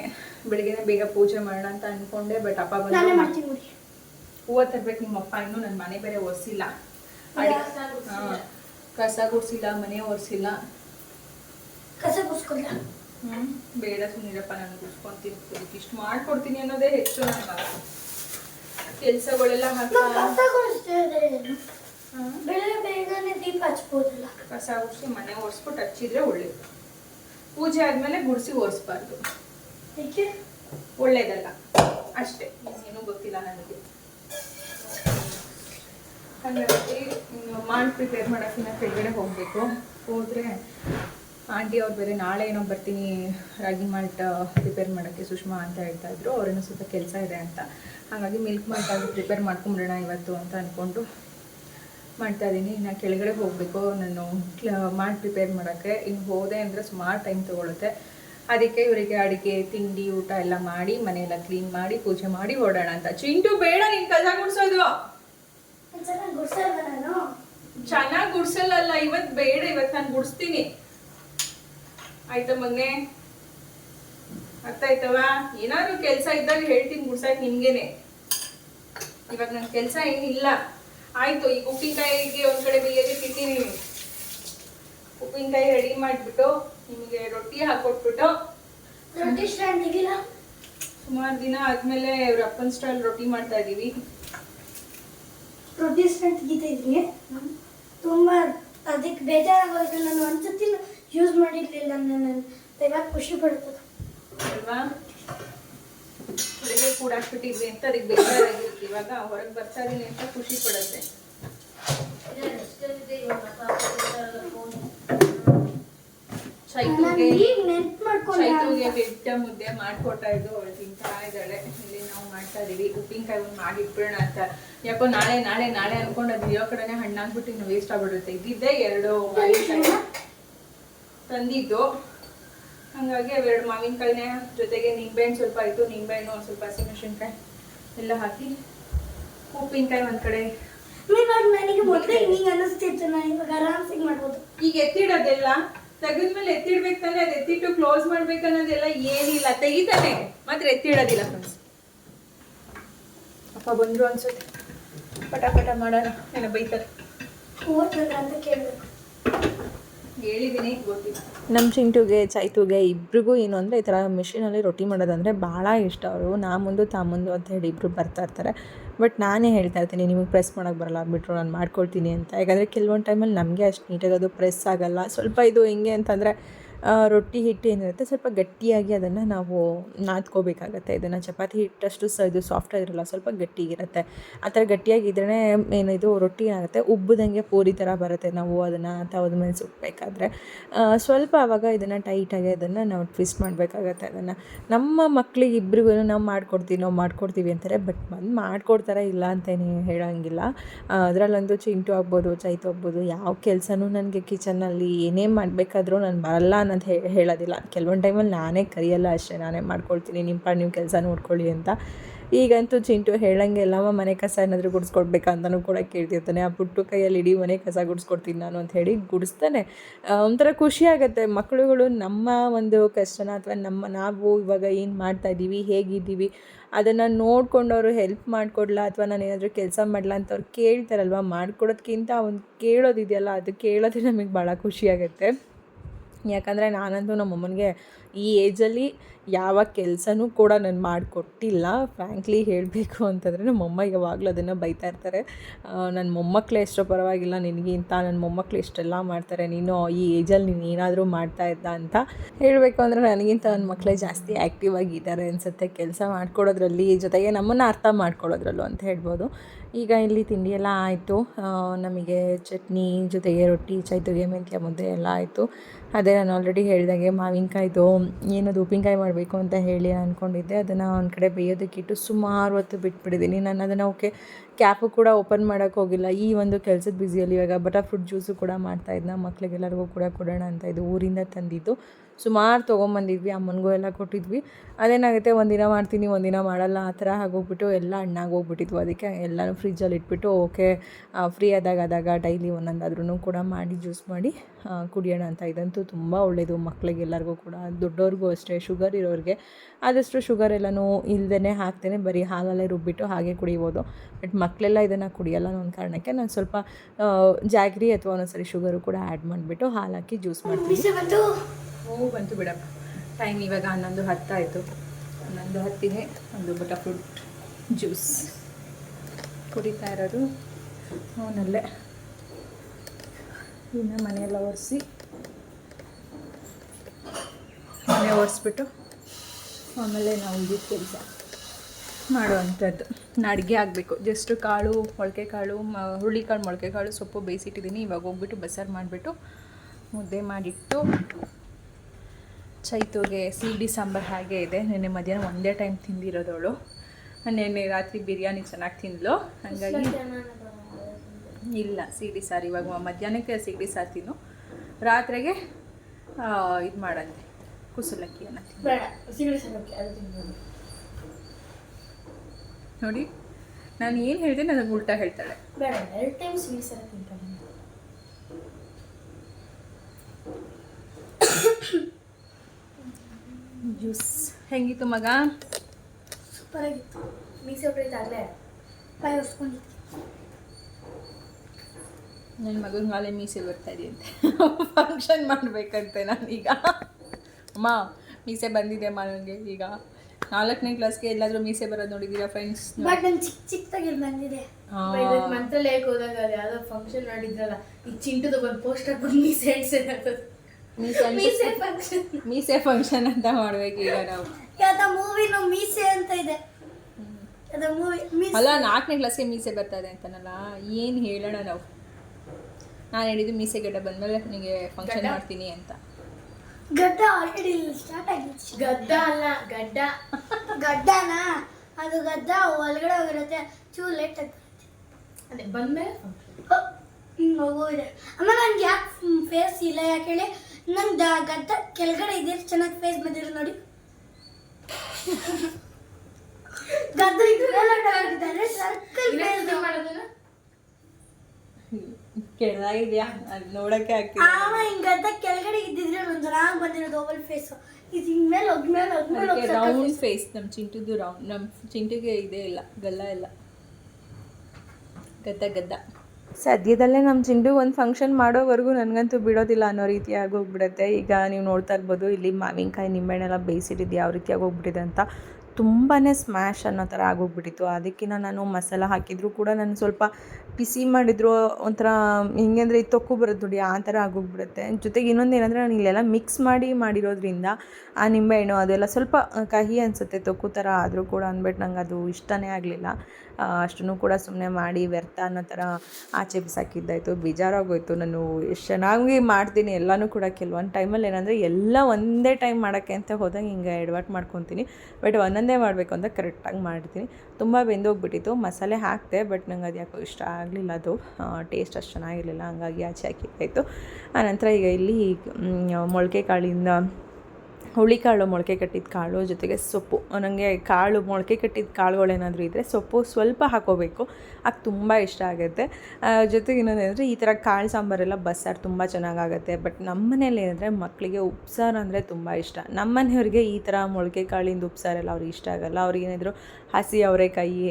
ಬೆಳಿಗ್ಗೆನೆ ಬೇಗ ಪೂಜೆ ಮಾಡೋಣ ಅಂತ ಅಂದ್ಕೊಂಡೆ ಬಟ್ ಅಪ್ಪ ನಾನೇ ಬಂದು ಹೂವ ತರ್ಬೇಕು ತರ್ಬೇಕು ನಿಮ್ಮಪ್ಪ ಇನ್ನೂ ನನ್ನ ಮನೆ ಬೇರೆ ಒರೆಸಿಲ್ಲ. ಕಸ ಗುಡಿಸಿಲ್ಲ. ಮನೆ ಒರೆಸಿಲ್ಲ. ಕಸ ಗುಡ್ಸ್ಕೊಲ್ಲ ಹ್ಮ್ ಬೇಡ ಸುಮ್ಮನಿರಪ್ಪ ನಾನು ಗುಡ್ಸ್ಕೊಂತೀನಿ. ಇಷ್ಟು ಮಾಡ್ಕೊಡ್ತೀನಿ ಅನ್ನೋದೇ ಹೆಚ್ಚು ನನ್ನ ಕೆಲಸಗಳೆಲ್ಲ ಹಾಕ ಬೆಳಗ್ಗೆ ಬೇಗನೆ ದೀಪ ಹಚ್ಬೋದಲ್ಲ? ಕಸ ಗುಡಿಸಿ ಮನೆ ಒರೆಸ್ಬಿಟ್ಟು ಹಚ್ಚಿದ್ರೆ ಒಳ್ಳೇದು. ಪೂಜೆ ಆದ್ಮೇಲೆ ಗುಡಿಸಿ ಒರೆಸ್ಬಾರ್ದು. ಏಕೆ ಒಳ್ಳೇದಲ್ಲ. ಅಷ್ಟೇ. ಏನೂ ಗೊತ್ತಿಲ್ಲ ನನಗೆ. ಹಾಗಾಗಿ ಮಾಡ್ ಮಾಡಿ ಪ್ರಿಪೇರ್ ಮಾಡೋಕ್ಕಿಂತ ಕೆಳಗಡೆ ಹೋಗಬೇಕು. ಹೋದರೆ ಆಂಟಿ ಅವ್ರು ಬೇರೆ ನಾಳೆ ಏನೋ ಬರ್ತೀನಿ ರಾಗಿ ಮಾಲ್ಟ್ ಪ್ರಿಪೇರ್ ಮಾಡೋಕ್ಕೆ ಸುಷ್ಮಾ ಅಂತ ಹೇಳ್ತಾ ಇದ್ರು. ಅವ್ರೇನೋ ಸ್ವಲ್ಪ ಕೆಲಸ ಇದೆ ಅಂತ. ಹಾಗಾಗಿ ಮಿಲ್ಕ್ ಮಾಲ್ಟ್ ಆಗಿ ಪ್ರಿಪೇರ್ ಮಾಡ್ಕೊಂಬಿಡೋಣ ಇವತ್ತು ಅಂತ ಅಂದ್ಕೊಂಡು ಮಾಡ್ತಾ ಇದ್ದೀನಿ. ಇನ್ನು ಕೆಳಗಡೆ ಹೋಗಬೇಕು. ನಾನು ಮಾಡಿ ಪ್ರಿಪೇರ್ ಮಾಡೋಕ್ಕೆ. ಇನ್ನು ಹೋದೆ ಅಂದರೆ ಸುಮಾರು ಟೈಮ್ ತೊಗೊಳುತ್ತೆ. ಅದಕ್ಕೆ ಇವರಿಗೆ ಅಡುಗೆ, ತಿಂಡಿ, ಊಟ ಎಲ್ಲ ಮಾಡಿ, ಮನೆಯೆಲ್ಲ ಕ್ಲೀನ್ ಮಾಡಿ, ಪೂಜೆ ಮಾಡಿ ಓಡೋಣ ಅಂತ. ಚಿಂಟು, ಬೇಡ ನೀನು ಕಸ ಗುಡ್ಸೋದು. ಚೆನ್ನಾಗಿ ಗುಡ್ಸಲ್ಲ ಇವತ್ತು ಬೇಡ. ಇವತ್ತು ನಾನು ಗುಡಿಸ್ತೀನಿ. ಆಯ್ತಾ ಮಗನೆ ಅರ್ಥ ಆಯ್ತವ ಏನಾದ್ರು ಕೆಲಸ ಇದ್ದಾಗ ಹೇಳ್ತೀನಿ ಗುಡ್ಸಕ್ ನಿಮ್ಗೇನೆ. ಇವಾಗ ನನ್ನ ಕೆಲಸ ಏನಿಲ್ಲ. ಆಯ್ತು ಈಗ ಉಪ್ಪಿನಕಾಯಿಗೆ ಒಂದ್ ಕಡೆ ಬೇಯಕ್ಕೆ ತಿಂತೀನಿ. ಉಪ್ಪಿನಕಾಯಿ ರೆಡಿ ಮಾಡಿಬಿಟ್ಟು ನಿಮಗೆ ರೊಟ್ಟಿ ಹಾಕೊಟ್ಬಿಟ್ಟು ರೊಟ್ಟಿ ಸ್ಟ್ಯಾಂಡ್ ಇದೆಯಲ್ಲ ಸುಮಾರು ದಿನ ಆದ್ಮೇಲೆ ಇವ್ರ ಅಪ್ಪನ ಸ್ಟೈಲ್ ರೊಟ್ಟಿ ಮಾಡ್ತಾ ಇದೀವಿ. ರೊಟ್ಟಿ ಸ್ಟ್ಯಾಂಡ್ ತೆಗಿತಾ ಇದ್ದೀನಿ ತುಂಬ ಅದಕ್ಕೆ ಬೇಜಾರಾಗೋದ್ರೆ ನಾನು ಒಂದ್ಸತಿ ಯೂಸ್ ಮಾಡಿರ್ಲಿಲ್ಲ ನಾನು ಇವಾಗ ಖುಷಿ ಪಡ್ತದೆ ಅಲ್ವಾ? ಬೆಳಿಗ್ಗೆ ಕೂಡಾಕ್ಬಿಟ್ಟಿದ್ವಿ ಅಂತ ಅದಕ್ಕೆ ಬೇಜಾರಾಗಿರುತ್ತೆ. ಇವಾಗ ಹೊರಗೆ ಬರ್ತಾ ಇದೀನಿ ಅಂತ ಖುಷಿ ಪಡುತ್ತೆ. ಚೈತುಗೆ ಬೆಟ್ಟ ಮುದ್ದೆ ಮಾಡ್ಕೊಡ್ತಾ ಇದ್ದು ಅವಳು ತಿಂತಾ ಇದ್ದಾಳೆ. ಇಲ್ಲಿ ನಾವು ಮಾಡ್ತಾ ಇದೀವಿ. ಉಪ್ಪಿನಕಾಯಿ ಒಂದು ಮಾಡಿಟ್ಬಿಡೋಣ ಅಂತ. ಯಾಕೋ ನಾಳೆ ನಾಳೆ ನಾಳೆ ಅನ್ಕೊಂಡು ಅದು ಇರೋ ಕಡೆನೆ ಹಣ್ಣಾಗ್ಬಿಟ್ಟು ಇನ್ನು ವೇಸ್ಟ್ ಆಗ್ಬಿಡುತ್ತೆ. ಇದ್ದಿದ್ದೆ ಎರಡು ತಂದಿದ್ದು. ಹಾಗಾಗಿ ಅವೆರಡು ಮಾವಿನಕಾಯಿನೇ ಜೊತೆಗೆ ನಿಂಬೆಹಣ್ಣು ಸ್ವಲ್ಪ ಆಯಿತು. ನಿಂಬೆಹಣ್ಣು ಒಂದು ಸ್ವಲ್ಪ ಹಸಿಮೆಣಸಿನ್ಕಾಯಿ ಎಲ್ಲ ಹಾಕಿ ಉಪ್ಪಿನಕಾಯಿ ಒಂದು ಕಡೆ. ಇವಾಗ ನನಗೆ ಮೊದಲೇ ಹಿಂಗೆ ಅನಿಸ್ತಿತ್ತು ನಾನು ಇವಾಗ ಆರಾಮ್ಸೆ ಮಾಡ್ಬೋದು. ಈಗ ಎತ್ತಿಡೋದೆಲ್ಲ? ತೆಗೆದ್ಮೇಲೆ ಎತ್ತಿಡ್ಬೇಕು ತಾನೆ? ಅದು ಎತ್ತಿಟ್ಟು ಕ್ಲೋಸ್ ಮಾಡ್ಬೇಕು ಅನ್ನೋದೆಲ್ಲ ಏನಿಲ್ಲ. ತೆಗಿತಾನೆ ಮಾತ್ರ ಎತ್ತಿಡೋದಿಲ್ಲ ಫ್ರೆಂಡ್ಸ್ ಅಪ್ಪ ಬಂದ್ರು ಅನ್ಸುತ್ತೆ. ಪಟ ಪಟ ಮಾಡೋಣ. ಏನೋ ಬೈತಾರೆ. ಅಂತ ಕೇಳಬೇಕು. ನಮ್ಮ ಚಿಂಟುಗೆ, ಚೈತುಗೆ ಇಬ್ರಿಗೂ ಏನು ಅಂದರೆ ಈ ಥರ ಮಿಷಿನಲ್ಲಿ ರೊಟ್ಟಿ ಮಾಡೋದಂದರೆ ಭಾಳ ಇಷ್ಟ ಅವರು. ನಾ ಮುಂದು, ತಾ ಮುಂದು ಅಂತ ಹೇಳಿ ಇಬ್ಬರು ಬರ್ತಾ ಇರ್ತಾರೆ. ಬಟ್ ನಾನೇ ಹೇಳ್ತಾ ಇರ್ತೀನಿ, ನಿಮಗೆ ಪ್ರೆಸ್ ಮಾಡೋಕ್ಕೆ ಬರಲ್ಲ ಬಿಟ್ಟರು ನಾನು ಮಾಡ್ಕೊಳ್ತೀನಿ ಅಂತ. ಯಾಕಂದರೆ ಕೆಲವೊಂದು ಟೈಮಲ್ಲಿ ನಮಗೆ ಅಷ್ಟು ನೀಟಾಗಿ ಅದು ಪ್ರೆಸ್ ಆಗಲ್ಲ. ಸ್ವಲ್ಪ ಇದು ಹೆಂಗೆ ಅಂತಂದರೆ ರೊಟ್ಟಿ ಹಿಟ್ಟು ಏನಿರುತ್ತೆ, ಸ್ವಲ್ಪ ಗಟ್ಟಿಯಾಗಿ ಅದನ್ನು ನಾವು ನಾದ್ಕೋಬೇಕಾಗತ್ತೆ. ಇದನ್ನು ಚಪಾತಿ ಹಿಟ್ಟಷ್ಟು ಸ, ಇದು ಸಾಫ್ಟ್ ಆಗಿರಲ್ಲ, ಸ್ವಲ್ಪ ಗಟ್ಟಿಗಿರುತ್ತೆ. ಆ ಥರ ಗಟ್ಟಿಯಾಗಿದ್ರೇ ಏನಿದು ರೊಟ್ಟಿ ಏನಾಗುತ್ತೆ, ಉಬ್ಬದಂಗೆ ಪೂರಿ ಥರ ಬರುತ್ತೆ. ನಾವು ಅದನ್ನು ತವದ ಮೇಲೆ ಸುಟ್ಟಬೇಕಾದ್ರೆ ಸ್ವಲ್ಪ ಆವಾಗ ಇದನ್ನು ಟೈಟಾಗಿ ಅದನ್ನು ನಾವು ಟ್ವಿಸ್ಟ್ ಮಾಡಬೇಕಾಗತ್ತೆ ಅದನ್ನು. ನಮ್ಮ ಮಕ್ಕಳಿಗೆ ಇಬ್ಬರಿಗೂ ನಾವು ಮಾಡ್ಕೊಡ್ತೀವಿ ನಾವು ಮಾಡ್ಕೊಡ್ತೀವಿ ಅಂತಾರೆ ಬಟ್ ಬಂದು ಮಾಡ್ಕೊಡ್ತಾರೆ ಇಲ್ಲ ಅಂತೇನು ಹೇಳೋಂಗಿಲ್ಲ. ಅದರಲ್ಲೊಂದು ಚಿಂಟು ಆಗ್ಬೋದು, ಚೈತು ಆಗ್ಬೋದು, ಯಾವ ಕೆಲಸನೂ ನನಗೆ ಕಿಚನಲ್ಲಿ ಏನೇ ಮಾಡಬೇಕಾದ್ರೂ ನಾನು ಬರಲ್ಲ ಹೇ- ಹೇಳೋದಿಲ್ಲ. ಕೆಲವೊಂದು ಟೈಮಲ್ಲಿ ನಾನೇ ಕರಿಯಲ್ಲ ಅಷ್ಟೇ, ನಾನೇ ಮಾಡ್ಕೊಳ್ತೀನಿ. ನಿಮ್ಮ ಪಾಡು ನೀವು ಕೆಲಸ ನೋಡ್ಕೊಳ್ಳಿ ಅಂತ. ಈಗಂತೂ ಚಿಂಟು ಹೇಳಂಗೆ ಎಲ್ಲಮ್ಮ ಮನೆ ಕಸ ಏನಾದರೂ ಗುಡಿಸ್ಕೊಡ್ಬೇಕಾ? ಅಂತಲೂ ಕೂಡ ಕೇಳ್ತಿರ್ತಾನೆ. ಆ ಪುಟ್ಟು ಕೈಯಲ್ಲಿ ಇಡೀ ಮನೆ ಕಸ ಗುಡಿಸ್ಕೊಡ್ತೀನಿ ನಾನು ಅಂತ ಹೇಳಿ ಗುಡಿಸ್ತಾನೆ. ಒಂಥರ ಖುಷಿ ಆಗುತ್ತೆ. ಮಕ್ಕಳುಗಳು ನಮ್ಮ ಒಂದು ಕಷ್ಟನ ಅಥವಾ ನಮ್ಮ, ನಾವು ಇವಾಗ ಏನು ಮಾಡ್ತಾ ಇದ್ದೀವಿ, ಹೇಗಿದ್ದೀವಿ, ಅದನ್ನು ನೋಡ್ಕೊಂಡು ಅವರು ಹೆಲ್ಪ್ ಮಾಡಿಕೊಡ್ಲಾ ಅಥವಾ ನಾನು ಏನಾದರೂ ಕೆಲಸ ಮಾಡಲಾ ಅಂತ ಅವ್ರು ಕೇಳ್ತಾರಲ್ವ? ಮಾಡ್ಕೊಡೋದ್ಕಿಂತ ಒಂದು ಕೇಳೋದಿದೆಯಲ್ಲ, ಅದು ಕೇಳೋದೇ ನಮಗೆ ಭಾಳ ಖುಷಿಯಾಗುತ್ತೆ ಯಾಕಂದರೆ ನಾನಂತೂ ನಮ್ಮಮ್ಮನಿಗೆ ಈ ಏಜಲ್ಲಿ ಯಾವ ಕೆಲಸನೂ ಕೂಡ ನಾನು ಮಾಡಿಕೊಟ್ಟಿಲ್ಲ. ಫ್ರ್ಯಾಂಕ್ಲಿ ಹೇಳಬೇಕು ಅಂತಂದರೆ ನಮ್ಮ ಅಮ್ಮ ಯಾವಾಗಲೂ ಅದನ್ನು ಬೈತಾ ಇರ್ತಾರೆ. ನನ್ನ ಮೊಮ್ಮಕ್ಕಳು ಎಷ್ಟೋ ಪರವಾಗಿಲ್ಲ ನಿನಗಿಂತ ನನ್ನ ಮೊಮ್ಮಕ್ಕಳು ಇಷ್ಟೆಲ್ಲ ಮಾಡ್ತಾರೆ. ನೀನು ಈ ಏಜಲ್ಲಿ ನೀನು ಏನಾದರೂ ಮಾಡ್ತಾ ಇದ್ದ ಅಂತ ಹೇಳಬೇಕು ಅಂದರೆ ನನಗಿಂತ ನನ್ನ ಮಕ್ಕಳೇ ಜಾಸ್ತಿ ಆ್ಯಕ್ಟಿವ್ ಆಗಿದ್ದಾರೆ ಅನಿಸುತ್ತೆ. ಕೆಲಸ ಮಾಡ್ಕೊಡೋದ್ರಲ್ಲಿ ಜೊತೆಗೆ ನಮ್ಮನ್ನು ಅರ್ಥ ಮಾಡ್ಕೊಳ್ಳೋದ್ರಲ್ಲೂ ಅಂತ ಹೇಳ್ಬೋದು. ಈಗ ಇಲ್ಲಿ ತಿಂಡಿ ಎಲ್ಲ ಆಯಿತು. ನಮಗೆ ಚಟ್ನಿ ಜೊತೆಗೆ ರೊಟ್ಟಿ, ಚೈತುಗೆ, ಮೆಂತ್ಯ ಮುದ್ದೆ ಎಲ್ಲ ಆಯಿತು. ಅದೇ ನಾನು ಆಲ್ರೆಡಿ ಹೇಳಿದಾಗೆ ಮಾವಿನಕಾಯ್ದು, ಏನದು, ಉಪ್ಪಿನಕಾಯಿ ಮಾಡಬೇಕು ಅಂತ ಹೇಳಿ ಅಂದ್ಕೊಂಡಿದ್ದೆ ಅದನ್ನು ಒಂದು ಕಡೆ ಬೇಯೋದಕ್ಕಿಟ್ಟು ಸುಮಾರು ಹೊತ್ತು ಬಿಟ್ಬಿಟ್ಟಿದ್ದೀನಿ. ನಾನು ಅದನ್ನು ಓಕೆ ಕ್ಯಾಪು ಕೂಡ ಓಪನ್ ಮಾಡೋಕ್ಕೆ ಹೋಗಿಲ್ಲ. ಈ ಒಂದು ಕೆಲಸದ ಬ್ಯುಸಿಯಲ್ಲಿ ಇವಾಗ ಬಟರ್ ಫ್ರೂಟ್ ಜ್ಯೂಸು ಕೂಡ ಮಾಡ್ತಾಯಿದ್ನ ಮಕ್ಕಳಿಗೆಲ್ಲರಿಗೂ ಕೂಡ ಕೊಡೋಣ ಅಂತ ಇದು ಊರಿಂದ ತಂದಿದ್ದು. ಸುಮಾರು ತೊಗೊಂಬಂದಿದ್ವಿ, ಅಮ್ಮನಿಗೂ ಎಲ್ಲ ಕೊಟ್ಟಿದ್ವಿ. ಅದೇನಾಗುತ್ತೆ ಒಂದಿನ ಮಾಡ್ತೀನಿ, ಒಂದಿನ ಮಾಡಲ್ಲ, ಆ ಥರ ಆಗೋಗ್ಬಿಟ್ಟು ಎಲ್ಲ ಹಣ್ಣಾಗಿ ಹೋಗ್ಬಿಟ್ಟಿದ್ವು. ಅದಕ್ಕೆ ಎಲ್ಲನೂ ಫ್ರಿಜ್ಜಲ್ಲಿ ಇಟ್ಬಿಟ್ಟು, ಓಕೆ ಫ್ರೀ ಆದಾಗ ಆದಾಗ ಡೈಲಿ ಒಂದೊಂದಾದ್ರೂ ಕೂಡ ಮಾಡಿ, ಜ್ಯೂಸ್ ಮಾಡಿ ಕುಡಿಯೋಣ ಅಂತ. ಇದಂತೂ ತುಂಬ ಒಳ್ಳೆಯದು ಮಕ್ಕಳಿಗೆಲ್ಲರಿಗೂ ಕೂಡ. ದೊಡ್ಡವ್ರಿಗೂ ಅಷ್ಟೇ, ಶುಗರ್ ಇರೋರಿಗೆ ಆದಷ್ಟು ಶುಗರ್ ಎಲ್ಲನೂ ಇಲ್ಲದೇ ಹಾಕ್ತೇನೆ. ಬರೀ ಹಾಲಲ್ಲೇ ರುಬ್ಬಿಟ್ಟು ಹಾಗೆ ಕುಡಿಬೋದು. ಬಟ್ ಮಕ್ಕಳೆಲ್ಲ ಇದನ್ನು ಕುಡಿಯಲ್ಲ ಅನ್ನೋ ಒಂದು ಕಾರಣಕ್ಕೆ ನಾನು ಸ್ವಲ್ಪ ಜಾಗ್ರಿ ಅಥವಾ ಒಂದೊಂದ್ಸರಿ ಶುಗರು ಕೂಡ ಆ್ಯಡ್ ಮಾಡಿಬಿಟ್ಟು ಹಾಲು ಹಾಕಿ ಜ್ಯೂಸ್ ಮಾಡ್ತೀನಿ. ಬಿಸಿ ಬಂತು ಬಿಡಪ್ಪ. ಟೈಮ್ ಇವಾಗ ಹನ್ನೊಂದು ಹತ್ತಾಯಿತು. ಹನ್ನೊಂದು ಹತ್ತಿಗೆ ಒಂದು ಬಟ ಫ್ರೂಟ್ ಜ್ಯೂಸ್. ಕುಡಿತಾ ಇರೋದು ಅವನಲ್ಲೇ ಇನ್ನು ಮನೆಯೆಲ್ಲ ಒರೆಸಿ. ಮನೆ ಒರೆಸ್ಬಿಟ್ಟು ಆಮೇಲೆ ನಾವು ಇದು ಕೆಲಸ ಮಾಡುವಂಥದ್ದು. ಅಡುಗೆ ಆಗಬೇಕು. ಜಸ್ಟ್ ಕಾಳು, ಮೊಳಕೆ ಕಾಳು, ಮ, ಹುರುಳಿಕಾಳು, ಮೊಳಕೆ ಕಾಳು, ಸೊಪ್ಪು ಬೇಯಿಸಿಟ್ಟಿದ್ದೀನಿ. ಇವಾಗ ಹೋಗ್ಬಿಟ್ಟು ಬಸ್ಸಾರು ಮಾಡಿಬಿಟ್ಟು ಮುದ್ದೆ ಮಾಡಿಟ್ಟು ಚೈತುಗೆ ಸೀಡಿ ಸಾಂಬಾರು ಹಾಗೆ ಇದೆ. ನೆನ್ನೆ ಮಧ್ಯಾಹ್ನ ಒಂದೇ ಟೈಮ್ ತಿಂದಿರೋದವಳು. ನೆನ್ನೆ ರಾತ್ರಿ ಬಿರಿಯಾನಿ ಚೆನ್ನಾಗಿ ತಿಂದಳು ಹಾಗಾಗಿ ಇಲ್ಲ ಸೀಡಿ ಸಾರು. ಇವಾಗ ಮಧ್ಯಾಹ್ನಕ್ಕೆ ಸೀಡಿ ಸಾರು ತಿನ್ನು. ರಾತ್ರಿಗೆ ಇದು ಮಾಡಂತೆ. ಕುಸುಲಕ್ಕಿಯನ್ನು ನೋಡಿ ನಾನು ಏನು ಹೇಳಿದೆ ನನಗೆ ಉಲ್ಟಾ ಹೇಳ್ತಾಳೆ ಬೇಡ ಎರಡು ಟೈಮ್ ಸಿಗಡಿ ಸರ ತಿಂತಾನೆ ಜ್ಯೂಸ್ ಹೆಂಗಿತ್ತು ಮಗ? ಸೂಪರ್ ಆಗಿತ್ತು ಮೀಸೆ ಆಗಲೇ ಪಾಯ ನನ್ನ ಮಗನ ನಾಳೆ ಮೀಸೆ ಬರ್ತಾ ಇದೆಯಂತೆ. ಫಂಕ್ಷನ್ ಮಾಡಬೇಕಂತೆ ನಾನೀಗ. ಅಮ್ಮ ಮೀಸೆ ಬಂದಿದೆ ಅಮ್ಮ ನನಗೆ ಈಗ. ನಾಲ್ಕನೇ ಕ್ಲಾಸ್ಗೆ ಎಲ್ಲಾದರೂ ಮೀಸೆ ಬರೋದು ನೋಡಿದ್ದೀರಾ ಫ್ರೆಂಡ್ಸ್ ಬಟ್ ನನ್ ಚಿಕ್ಕ ಚಿಕ್ಕದಾಗಿ ಬಂದಿದೆ. ಮಂತ್ರಾಲಯಕ್ಕೆ ಹೋದಾಗ ಅದು ಯಾವುದೋ ಫಂಕ್ಷನ್ ಮಾಡಿದ್ರಲ್ಲ ಈ ಚಿಂಟದ ಒಂದು ಪೋಸ್ಟರ್ ಬಂದು ಮೀಸೆ ಎಣ್ಸೋದು ಮೀಸೆ ಮೀಸೆ ಫಂಕ್ಷನ್ ಮೀಸೆ ಫಂಕ್ಷನ್ ಅಂತ ಮಾಡ್ಬೇಕು ಈಗ ನಾವು. ಯಾವ್ದೋ ಮೂವಿನು ಮೀಸೆ ಅಂತ ಇದೆ. ಯಾವ್ದೋ ಮೂವಿ ಮೀಸೆ. ಅಲ್ಲ ನಾಲ್ಕನೇ ಕ್ಲಾಸ್ಗೆ ಮೀಸೆ ಬರ್ತದೆ ಅಂತನಲ್ಲ ಏನು ಹೇಳೋಣ ನಾವು? ನಾನು ಹೇಳಿದ್ದು ಮೀಸೆ ಗಡ್ಡ ಬಂದ್ಮೇಲೆ ನಿಮಗೆ ಫಂಕ್ಷನ್ ಮಾಡ್ತೀನಿ ಅಂತ. ಗಡ್ಡ ಆಲ್ರೆಡಿ ಸ್ಟಾರ್ಟ್ ಆಗಿತ್ತು. ಗದ್ದ ಅಲ್ಲ ಗಡ್ಡ. ಗಡ್ಡನ? ಅದು ಗದ್ದ ಒಳಗಡೆ ಹೋಗಿರುತ್ತೆ ಚೂ ಲೇಟ್ ಆಗಿ ಅದೇ ಬಂದ್ಮೇಲೆ ಹಿಂಗೆ ಹೋಗೋಗಿದೆ. ಅಮ್ಮ ನನಗೆ ಯಾಕೆ ಫೇಸ್ ಇಲ್ಲ ಯಾಕೆ ಹೇಳಿ? ನಂಗೆ ಗದ್ದ ಕೆಳಗಡೆ ಇದೆ ಚೆನ್ನಾಗಿ ಫೇಸ್ ಬಂದಿರೋ ನೋಡಿ. ಗದ್ದ ಇದೆ. ಸರ್ಕಲ್ ಕೆಳಗಿದ್ಯಾ? ಅದು ನೋಡೋಕ್ಕೆ ಆಗ್ತಿಲ್ಲ. ಆಮ ಹಿಂಗ್ ಗದ್ದ ಕೆಳಗಡೆ ಇದ್ದಿದ್ರೆ ಒಂದು ರಾಂಗ್ ಬಂದಿರೋದು ಓವಲ್ ಫೇಸ್ ಇದು ಹಿಂಗ್ಮೇಲೆ ಹೋಗ್ಮೇಲೆ ಒಗ್ಮೇಲೆ ರೌಂಡ್ ಫೇಸ್ ನಮ್ಮ ಚಿಂಟುದು ರೌಂಡ್ ನಮ್ಮ ಚಿಂಟುಗೆ ಇದೇ ಇಲ್ಲ ಗಲ್ಲ ಇಲ್ಲ. ಗದ್ದ ಗದ್ದ. ಸದ್ಯದಲ್ಲೇ ನಮ್ಮ ಚಿಂಡು ಒಂದು ಫಂಕ್ಷನ್ ಮಾಡೋವರೆಗೂ ನನಗಂತೂ ಬಿಡೋದಿಲ್ಲ ಅನ್ನೋ ರೀತಿಯಾಗಿ ಹೋಗ್ಬಿಡುತ್ತೆ. ಈಗ ನೀವು ನೋಡ್ತಾ ಇರ್ಬೋದು, ಇಲ್ಲಿ ಮಾವಿನಕಾಯಿ ನಿಂಬೆಹಣ್ಣೆಲ್ಲ ಬೇಯಿಸಿಟ್ಟಿದ್ದು ಯಾವ ರೀತಿಯಾಗಿ ಹೋಗ್ಬಿಟ್ಟಿದೆ ಅಂತ ತುಂಬಾ ಸ್ಮ್ಯಾಶ್ ಅನ್ನೋ ಥರ ಆಗೋಗ್ಬಿಟ್ಟಿತ್ತು. ಅದಕ್ಕಿಂತ ನಾನು ಮಸಾಲ ಹಾಕಿದರೂ ಕೂಡ ನಾನು ಸ್ವಲ್ಪ ಬಿಸಿ ಮಾಡಿದ್ರು, ಒಂಥರ ಹೆಂಗೆ ಅಂದರೆ ತೊಕ್ಕು ಬರುತ್ತೆ ನೋಡಿ, ಆ ಥರ ಆಗೋಗ್ಬಿಡುತ್ತೆ. ಜೊತೆಗೆ ಇನ್ನೊಂದು ಏನಂದರೆ ನಾನು ಇಲ್ಲೆಲ್ಲ ಮಿಕ್ಸ್ ಮಾಡಿ ಮಾಡಿರೋದ್ರಿಂದ, ಆ ನಿಂಬೆಹಣ್ಣು ಅದೆಲ್ಲ ಸ್ವಲ್ಪ ಕಹಿ ಅನಿಸುತ್ತೆ ತೊಕ್ಕು ಥರ ಆದರೂ ಕೂಡ ಅಂದ್ಬಿಟ್ಟು ನಂಗೆ ಅದು ಇಷ್ಟನೇ ಆಗಲಿಲ್ಲ. ಅಷ್ಟನ್ನು ಕೂಡ ಸುಮ್ಮನೆ ಮಾಡಿ ವ್ಯರ್ಥ ಅನ್ನೋ ಥರ ಆಚೆ ಬಿಸಾಕಿದ್ದಾಯಿತು, ಬೇಜಾರಾಗೋಯ್ತು. ನಾನು ಎಷ್ಟು ಚೆನ್ನಾಗಿ ಮಾಡ್ತೀನಿ, ಎಲ್ಲನೂ ಕೂಡ ಕೆಲವೊಂದು ಟೈಮಲ್ಲಿ ಏನಂದರೆ ಎಲ್ಲ ಒಂದೇ ಟೈಮ್ ಮಾಡೋಕ್ಕೆ ಅಂತ ಹೋದಾಗ ಹಿಂಗೆ ಎಡವಾಟ್ ಮಾಡ್ಕೊತೀನಿ. ಬಟ್ ಒಂದೊಂದೇ ಮಾಡಬೇಕು ಅಂತ ಕರೆಕ್ಟಾಗಿ ಮಾಡ್ತೀನಿ. ತುಂಬ ಬೆಂದೋಗ್ಬಿಟ್ಟಿತ್ತು. ಮಸಾಲೆ ಹಾಕಿದೆ, ಬಟ್ ನಂಗೆ ಅದು ಯಾಕೋ ಇಷ್ಟ ಆಗಲಿಲ್ಲ ಅದು. ಟೇಸ್ಟ್ ಅಷ್ಟು ಚೆನ್ನಾಗಿರಲಿಲ್ಲ, ಹಂಗಾಗಿ ಆಚೆ ಹಾಕಿದ್ದಾಯಿತು ಆನಂತರ ಈಗ ಇಲ್ಲಿ ಮೊಳಕೆ ಕಾಳಿಂದ ಹುಳಿಕಾಳು ಮೊಳಕೆ ಕಟ್ಟಿದ ಕಾಳು ಜೊತೆಗೆ ಸೊಪ್ಪು. ನನಗೆ ಕಾಳು ಮೊಳಕೆ ಕಟ್ಟಿದ ಕಾಳುಗಳೇನಾದರೂ ಇದ್ದರೆ ಸೊಪ್ಪು ಸ್ವಲ್ಪ ಹಾಕೋಬೇಕು. ಅದು ತುಂಬ ಇಷ್ಟ ಆಗುತ್ತೆ. ಜೊತೆಗೆ ಇನ್ನೊಂದೇನೆಂದರೆ ಈ ಥರ ಕಾಳು ಸಾಂಬಾರೆಲ್ಲ ಬಸ್ಸಾರು ತುಂಬ ಚೆನ್ನಾಗಾಗುತ್ತೆ. ಬಟ್ ನಮ್ಮ ಮನೇಲಿ ಏನಂದರೆ ಮಕ್ಕಳಿಗೆ ಉಪ್ಸಾರು ಅಂದರೆ ತುಂಬ ಇಷ್ಟ. ನಮ್ಮ ಮನೆಯವ್ರಿಗೆ ಈ ಥರ ಮೊಳಕೆ ಕಾಳಿಂದ ಉಪ್ಸಾರೆಲ್ಲ ಅವ್ರಿಗೆ ಇಷ್ಟ ಆಗಲ್ಲ. ಅವ್ರಿಗೆ ಏನಿದ್ರು ಹಸಿ ಅವರೆಕಾಯಿ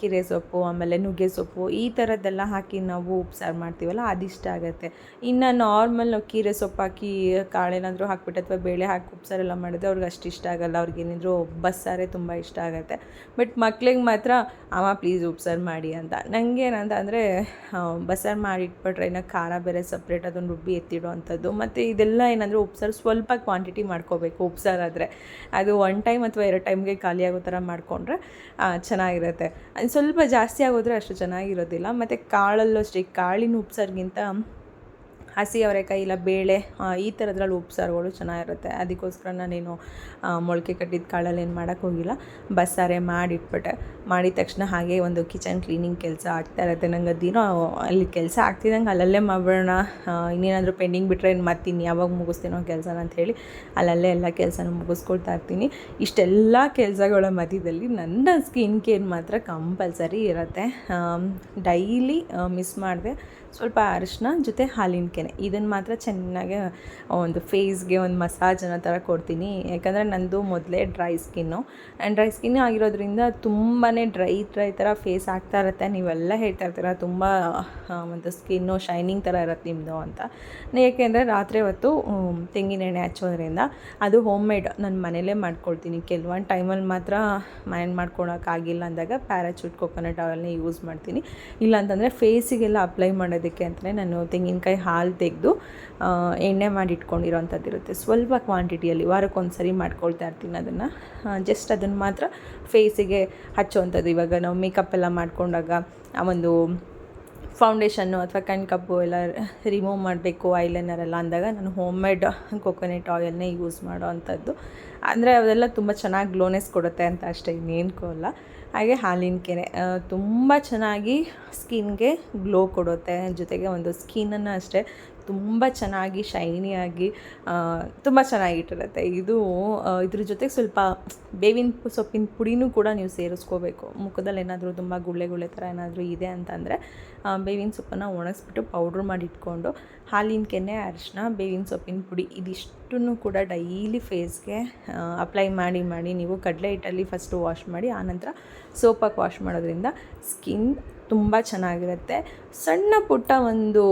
ಕೀರೆ ಸೊಪ್ಪು, ಆಮೇಲೆ ನುಗ್ಗೆ ಸೊಪ್ಪು ಈ ಥರದ್ದೆಲ್ಲ ಹಾಕಿ ನಾವು ಉಪ್ಸಾರು ಮಾಡ್ತೀವಲ್ಲ ಅದಿಷ್ಟ ಆಗುತ್ತೆ. ಇನ್ನು ನಾರ್ಮಲ್ ಕೀರೆ ಸೊಪ್ಪು ಹಾಕಿ ಕಾಳೇನಾದರೂ ಹಾಕ್ಬಿಟ್ಟು ಅಥವಾ ಬೇಳೆ ಹಾಕಿ ಉಪ್ಸಾರೆಲ್ಲ ಮಾಡಿದ್ರೆ ಅವ್ರಿಗೆ ಅಷ್ಟು ಇಷ್ಟ ಆಗಲ್ಲ, ಅವ್ರಿಗೆ ಏನಿದ್ರು ಬಸ್ಸಾರೇ ತುಂಬ ಇಷ್ಟ ಆಗುತ್ತೆ. ಬಟ್ ಮಕ್ಳಿಗೆ ಮಾತ್ರ, ಅಮ್ಮ ಪ್ಲೀಸ್ ಉಪ್ಸಾರು ಮಾಡಿ ಅಂತ. ನನಗೆ ಏನಂತ ಅಂದರೆ ಬಸ್ಸಾರು ಮಾಡಿ ಇಟ್ಬಿಟ್ರೆ ಇನ್ನು ಖಾರ ಬೇರೆ ಸಪ್ರೇಟ್ ಅದನ್ನು ರುಬ್ಬಿ ಎತ್ತಿಡೋ ಅಂಥದ್ದು ಮತ್ತು ಇದೆಲ್ಲ ಏನಂದರೆ ಉಪ್ಸಾರು ಸ್ವಲ್ಪ ಕ್ವಾಂಟಿಟಿ ಮಾಡ್ಕೋಬೇಕು ಉಪ್ಸಾರು ಆದರೆ. ಅದು ಒನ್ ಟೈಮ್ ಅಥವಾ ಎರಡು ಟೈಮ್ಗೆ ಖಾಲಿ ಆಗೋ ಥರ ಮಾಡಿಕೊಂಡ್ರೆ ಚೆನ್ನಾಗಿರುತ್ತೆ. ಅದು ಸ್ವಲ್ಪ ಜಾಸ್ತಿ ಆಗೋದ್ರೆ ಅಷ್ಟು ಚೆನ್ನಾಗಿರೋದಿಲ್ಲ. ಮತ್ತು ಕಾಳಲ್ಲೂ ಅಷ್ಟೇ ಕಾಳಿನ ಉಪ್ಸಾರಿಗಿಂತ ಹಸಿ ಅವರೆಕಾಯಿ ಇಲ್ಲ, ಬೇಳೆ ಈ ಥರದ್ರಲ್ಲಿ ಉಪ್ಸಾರುಗಳು ಚೆನ್ನಾಗಿರುತ್ತೆ. ಅದಕ್ಕೋಸ್ಕರ ನಾನೇನು ಮೊಳಕೆ ಕಟ್ಟಿದ ಕಾಳಲ್ಲಿ ಏನು ಮಾಡೋಕ್ಕೆ ಹೋಗಿಲ್ಲ. ಬಸ್ಸಾರೆ ಮಾಡಿಟ್ಬಿಟ್ಟೆ. ಮಾಡಿದ ತಕ್ಷಣ ಹಾಗೆ ಒಂದು ಕಿಚನ್ ಕ್ಲೀನಿಂಗ್ ಕೆಲಸ ಆಗ್ತಾ ಇರುತ್ತೆ. ನಂಗೆ ದಿನ ಅಲ್ಲಿ ಕೆಲಸ ಆಗ್ತಿದ್ದಂಗೆ ಅಲ್ಲಲ್ಲೇ ಮಾಡ್ಬಿಡೋಣ. ಇನ್ನೇನಾದರೂ ಪೆಂಡಿಂಗ್ ಬಿಟ್ಟರೆ ಏನು ಮತ್ತಿನ್ನು ಯಾವಾಗ ಮುಗಿಸ್ತೀನೋ ಕೆಲಸನ ಅಂತ ಹೇಳಿ ಅಲ್ಲಲ್ಲೇ ಎಲ್ಲ ಕೆಲಸನೂ ಮುಗಿಸ್ಕೊಳ್ತಾ ಇರ್ತೀನಿ. ಇಷ್ಟೆಲ್ಲ ಕೆಲಸಗಳ ಮಧ್ಯದಲ್ಲಿ ನನ್ನ ಸ್ಕಿನ್ ಕೇರ್ ಮಾತ್ರ ಕಂಪಲ್ಸರಿ ಇರುತ್ತೆ. ಡೈಲಿ ಮಿಸ್ ಮಾಡಿದೆ. ಸ್ವಲ್ಪ ಅರಿಶಿನ ಜೊತೆ ಹಾಲಿನ ಕೆನೆ. ಇದನ್ನು ಮಾತ್ರ ಚೆನ್ನಾಗಿ ಒಂದು ಫೇಸ್ಗೆ ಒಂದು ಮಸಾಜ್ ಅನ್ನೋ ಥರ ಕೊಡ್ತೀನಿ. ಯಾಕಂದರೆ ನಂದು ಮೊದಲೇ dry skin. And dry skin ಆಗಿರೋದ್ರಿಂದ ತುಂಬಾ ಡ್ರೈ ಡ್ರೈ ಥರ ಫೇಸ್ ಆಗ್ತಾ ಇರುತ್ತೆ. ನೀವೆಲ್ಲ ಹೇಳ್ತಾ ಇರ್ತೀರ, ತುಂಬ ಒಂದು ಸ್ಕಿನ್ನು ಶೈನಿಂಗ್ ಥರ ಇರುತ್ತೆ ನಿಮ್ಮದು ಅಂತ. ಏಕೆಂದರೆ ರಾತ್ರಿ ಹೊತ್ತು ತೆಂಗಿನ ಎಣ್ಣೆ ಹಚ್ಚೋದ್ರಿಂದ ಅದು ಹೋಮ್ ಮೇಡ್ ನಾನು ಮನೇಲೇ ಮಾಡ್ಕೊಳ್ತೀನಿ. ಕೆಲವೊಂದು ಟೈಮಲ್ಲಿ ಮಾತ್ರ ಮೈಂಡ್ ಮಾಡ್ಕೊಳಕ್ಕಾಗಿಲ್ಲ ಅಂದಾಗ ಪ್ಯಾರಾಚೂಟ್ ಕೊಕೊನಟ್ ಆಯಿಲ್ನೇ ಯೂಸ್ ಮಾಡ್ತೀನಿ. ಇಲ್ಲಾಂತಂದರೆ ಫೇಸಿಗೆಲ್ಲ ಅಪ್ಲೈ ಮಾಡೋದಕ್ಕೆ ಅಂತಲೇ ನಾನು ತೆಂಗಿನಕಾಯಿ ಹಾಲು ತೆಗೆದು ಎಣ್ಣೆ ಮಾಡಿ ಇರುತ್ತೆ. ಸ್ವಲ್ಪ ಕ್ವಾಂಟಿಟಿಯಲ್ಲಿ ವಾರಕ್ಕೊಂದು ಸರಿ ಮಾಡ್ಕೊಳ್ತಾ ಇರ್ತೀನಿ ಅದನ್ನು. ಜಸ್ಟ್ ಅದನ್ನು ಮಾತ್ರ ಫೇಸಿಗೆ ಹಚ್ಚುವಂಥದ್ದು. ಇವಾಗ ನಾವು ಮೇಕಪ್ ಎಲ್ಲ ಮಾಡ್ಕೊಂಡಾಗ ಆ ಒಂದು ಫೌಂಡೇಶನ್ನು ಅಥವಾ ಕಣ್ಕಪ್ಪು ಎಲ್ಲ ರಿಮೂವ್ ಮಾಡಬೇಕು ಐಲೈನರ್ ಎಲ್ಲ ಅಂದಾಗ ನಾನು ಹೋಮ್ ಮೇಡ್ ಕೊಕೊನೆಟ್ ಆಯಿಲ್ನೇ ಯೂಸ್ ಮಾಡೋ ಅಂಥದ್ದು. ಅಂದರೆ ಅವೆಲ್ಲ ತುಂಬ ಚೆನ್ನಾಗಿ ಗ್ಲೋನೆಸ್ ಕೊಡುತ್ತೆ ಅಂತ ಅಷ್ಟೇ ಇನ್ನೇನು ಅಲ್ಲ. ಹಾಗೆ ಹಾಲಿನ ಆ, ತುಂಬ ಚೆನ್ನಾಗಿ ಸ್ಕಿನ್ಗೆ ಗ್ಲೋ ಕೊಡುತ್ತೆ. ಜೊತೆಗೆ ಒಂದು ಸ್ಕಿನ್ನನ್ನು ಅಷ್ಟೇ ತುಂಬ ಚೆನ್ನಾಗಿ, ಶೈನಿಯಾಗಿ ತುಂಬ ಚೆನ್ನಾಗಿಟ್ಟಿರುತ್ತೆ. ಇದು ಇದ್ರ ಜೊತೆಗೆ ಸ್ವಲ್ಪ ಬೇವಿನ ಸೊಪ್ಪಿನ ಪುಡಿನೂ ಕೂಡ ನೀವು ಸೇರಿಸ್ಕೋಬೇಕು. ಮುಖದಲ್ಲಿ ಏನಾದರೂ ತುಂಬ ಗುಳ್ಳೆ ಗುಳ್ಳೆ ಥರ ಏನಾದರೂ ಇದೆ ಅಂತಂದರೆ ಬೇವಿನ ಸೊಪ್ಪನ್ನು ಒಣಗಿಸ್ಬಿಟ್ಟು ಪೌಡ್ರ್ ಮಾಡಿ ಇಟ್ಕೊಂಡು, ಹಾಲಿನ ಕೆನೆ ಅರಿಶಿನ ಬೇವಿನ ಸೊಪ್ಪಿನ ಪುಡಿ ಇದಿಷ್ಟನ್ನು ಕೂಡ ಡೈಲಿ ಫೇಸ್ಗೆ ಅಪ್ಲೈ ಮಾಡಿ ಮಾಡಿ ನೀವು ಕಡಲೆ ಹಿಟ್ಟಲ್ಲಿ ಫಸ್ಟು ವಾಶ್ ಮಾಡಿ, ಆನಂತರ ಸೋಪಾಗಿ ವಾಶ್ ಮಾಡೋದ್ರಿಂದ ಸ್ಕಿನ್ ತುಂಬ ಚೆನ್ನಾಗಿರುತ್ತೆ. ಸಣ್ಣ ಪುಟ್ಟ ಒಂದು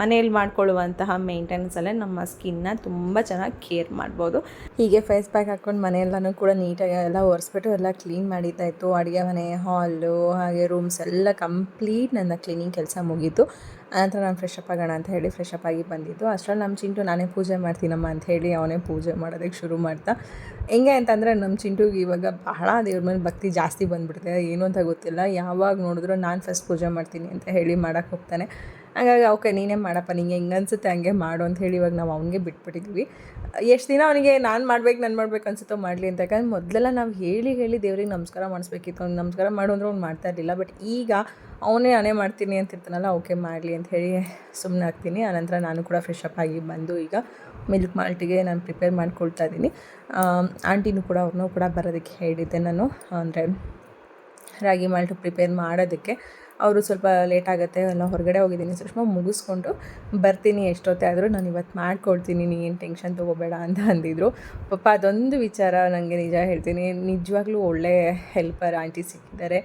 ಮನೆಯಲ್ಲಿ ಮಾಡ್ಕೊಳ್ಳುವಂತಹ ಮೇಂಟೆನೆನ್ಸಲ್ಲೇ ನಮ್ಮ ಸ್ಕಿನ್ನ ತುಂಬ ಚೆನ್ನಾಗಿ ಕೇರ್ ಮಾಡ್ಬೋದು. ಹೀಗೆ ಫೇಸ್ ಪ್ಯಾಕ್ ಹಾಕ್ಕೊಂಡು ಮನೆಯೆಲ್ಲನೂ ಕೂಡ ನೀಟಾಗಿ ಎಲ್ಲ ಒರೆಸ್ಬಿಟ್ಟು ಎಲ್ಲ ಕ್ಲೀನ್ ಮಾಡಿದ್ದಾಯಿತು ಅಡುಗೆ ಮನೆ ಹಾಲು ಹಾಗೆ ರೂಮ್ಸ್ ಎಲ್ಲ ಕಂಪ್ಲೀಟ್ ನನ್ನ ಕ್ಲೀನಿಂಗ್ ಕೆಲಸ ಮುಗೀತು. ಆನಂತರ ನಾನು ಫ್ರೆಶ್ ಅಪ್ ಆಗೋಣ ಅಂತ ಹೇಳಿ ಫ್ರೆಶ್ ಅಪ್ ಆಗಿ ಬಂದಿದ್ದು. ಅಷ್ಟರಲ್ಲಿ ನಮ್ಮ ಚಿಂಟು ನಾನೇ ಪೂಜೆ ಮಾಡ್ತೀನಮ್ಮ ಅಂತ ಹೇಳಿ ಅವನೇ ಪೂಜೆ ಮಾಡೋದಕ್ಕೆ ಶುರು ಮಾಡ್ತಾ. ಹೆಂಗೆ ಅಂತಂದರೆ ನಮ್ಮ ಚಿಂಟುಗೆ ಇವಾಗ ಬಹಳ ದೇವ್ರ ಮೇಲೆ ಭಕ್ತಿ ಜಾಸ್ತಿ ಬಂದ್ಬಿಡ್ತೆ ಏನು ಅಂತ ಗೊತ್ತಿಲ್ಲ. ಯಾವಾಗ ನೋಡಿದ್ರು ನಾನು ಫಸ್ಟ್ ಪೂಜೆ ಮಾಡ್ತೀನಿ ಅಂತ ಹೇಳಿ ಮಾಡೋಕ್ಕೆ ಹೋಗ್ತಾನೆ. ಹಾಗಾಗಿ, ಓಕೆ, ನೀನೇ ಮಾಡಪ್ಪ, ನಿಂಗೆ ಹೆಂಗೆ ಅನಿಸುತ್ತೆ, ಹಂಗೆ ಮಾಡು ಅಂತ ಹೇಳಿ ಇವಾಗ ನಾವು ಅವನಿಗೆ ಬಿಟ್ಬಿಟ್ಟಿದ್ವಿ. ಎಷ್ಟು ದಿನ ಅವನಿಗೆ, ನಾನು ಮಾಡ್ಬೇಕು ನಾನು ಮಾಡ್ಬೇಕು ಅನ್ಸುತ್ತೋ ಮಾಡಲಿ ಅಂತ ಯಾಕಂದ್ರೆ ಮೊದಲೆಲ್ಲ ನಾವು ಹೇಳಿ ಹೇಳಿ ದೇವ್ರಿಗೆ ನಮಸ್ಕಾರ ಮಾಡಿಸ್ಬೇಕಿತ್ತು. ಅವ್ನು ನಮಸ್ಕಾರ ಮಾಡು ಅಂದ್ರೆ ಅವ್ನು ಮಾಡ್ತಾ ಇರಲಿಲ್ಲ. ಬಟ್ ಈಗ ಅವನೇ, ನಾನೇ ಮಾಡ್ತೀನಿ ಅಂತ ಇರ್ತಾನಲ್ಲ, ಓಕೆ, ಮಾಡಲಿ ಅಂತ ಹೇಳಿ ಸುಮ್ಮನೆ ಹಾಕ್ತೀನಿ. ಆನಂತರ ನಾನು ಕೂಡ ಫ್ರೆಶ್ ಅಪ್ ಆಗಿ ಬಂದು ಈಗ ಮಿಲ್ಕ್ ಮಾಲ್ಟಿಗೆ ನಾನು ಪ್ರಿಪೇರ್ ಮಾಡ್ಕೊಳ್ತಾ ಇದ್ದೀನಿ. ಆಂಟಿನೂ ಕೂಡ ಅವ್ರನ್ನೂ ಕೂಡ ಬರೋದಕ್ಕೆ ಹೇಳಿದ್ದೆ ನಾನು. ಅಂದರೆ ರಾಗಿ ಮಾಲ್ಟ್ ಪ್ರಿಪೇರ್ ಮಾಡೋದಕ್ಕೆ. ಅವರು ಸ್ವಲ್ಪ ಲೇಟ್ ಆಗುತ್ತೆ, ಎಲ್ಲ ಹೊರಗಡೆ ಹೋಗಿದ್ದೀನಿ. ಸುಷ್ಮಾ ಮುಗಿಸ್ಕೊಂಡು ಬರ್ತೀನಿ ಎಷ್ಟೊತ್ತೇ ಆದರೂ ನಾನು ಇವತ್ತು ಮಾಡ್ಕೊಡ್ತೀನಿ ನೀ ಏನು ಟೆನ್ಷನ್ ತೊಗೋಬೇಡ ಅಂತ ಅಂದಿದ್ರು. ಪಾಪ ಅದೊಂದು ವಿಚಾರ ನನಗೆ ನಿಜ ಹೇಳ್ತೀನಿ. ನಿಜವಾಗ್ಲೂ ಒಳ್ಳೆ ಹೆಲ್ಪರ್ ಆಂಟಿ ಸಿಕ್ಕಿದ್ದಾರೆ.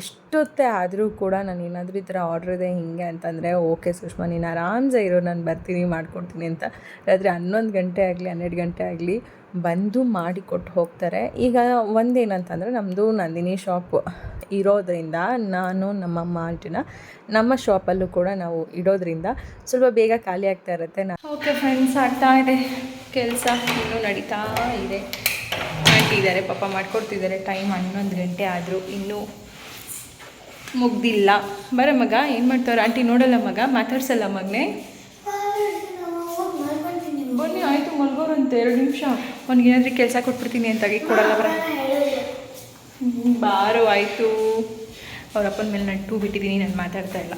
ಎಷ್ಟೊತ್ತೇ ಆದರೂ ಕೂಡ ನಾನು ಏನಾದರೂ ಈ ಥರ ಆರ್ಡ್ರ್ ಇದೆ ಹಿಂಗೆ ಅಂತಂದರೆ, ಓಕೆ ಸುಷ್ಮಾ, ನೀನು ಆರಾಮ್ಸೆ ಇರೋ, ನಾನು ಬರ್ತೀನಿ, ಮಾಡ್ಕೊಡ್ತೀನಿ ಅಂತ. ರಾತ್ರಿ ಹನ್ನೊಂದು ಗಂಟೆ ಆಗಲಿ, ಹನ್ನೆರಡು ಗಂಟೆ ಆಗಲಿ ಬಂದು ಮಾಡಿ ಕೊಟ್ಟು ಹೋಗ್ತಾರೆ. ಈಗ ಒಂದೇನಂತಂದರೆ ನಮ್ಮದು ನಂದಿನಿ ಶಾಪ್ ಇರೋದ್ರಿಂದ ನಾನು ನಮ್ಮ ಆಂಟಿನ ನಮ್ಮ ಶಾಪಲ್ಲೂ ಕೂಡ ನಾವು ಇಡೋದ್ರಿಂದ ಸ್ವಲ್ಪ ಬೇಗ ಖಾಲಿ ಆಗ್ತಾ ಇರುತ್ತೆ. ನಾ ಓಕೆ ಫ್ರೆಂಡ್ಸ್ ಆಗ್ತಾ ಇದೆ. ಕೆಲಸ ಇನ್ನೂ ನಡೀತಾ ಇದೆ. ಆಂಟಿ ಇದ್ದಾರೆ ಪಾಪ ಮಾಡ್ಕೊಡ್ತಿದ್ದಾರೆ. ಟೈಮ್ ಹನ್ನೊಂದು ಗಂಟೆ ಆದರೂ ಇನ್ನೂ ಮುಗ್ದಿಲ್ಲ. ಬರ ಮಗ ಏನು ಮಾಡ್ತಾವ್ರೆ? ಆಂಟಿ ನೋಡಲ್ಲ ಮಗ? ಮಾತಾಡ್ಸಲ್ಲ ಮಗನೇ? ಬನ್ನಿ ಆಯಿತು ಮಲ್ಗೋರಂತೆ ಎರಡು ನಿಮಿಷ. ಅವ್ನಿಗೇನಾದ್ರೂ ಕೆಲಸ ಕೊಟ್ಬಿಡ್ತೀನಿ ಅಂತ ಕೊಡಲ್ಲ ಬರ ಬಾರು, ಆಯಿತು. ಅವ್ರ ಅಪ್ಪನ ಮೇಲೆ ನಾನು ಟೂ ಬಿಟ್ಟಿದ್ದೀನಿ, ನಾನು ಮಾತಾಡ್ತಾ ಇಲ್ಲ.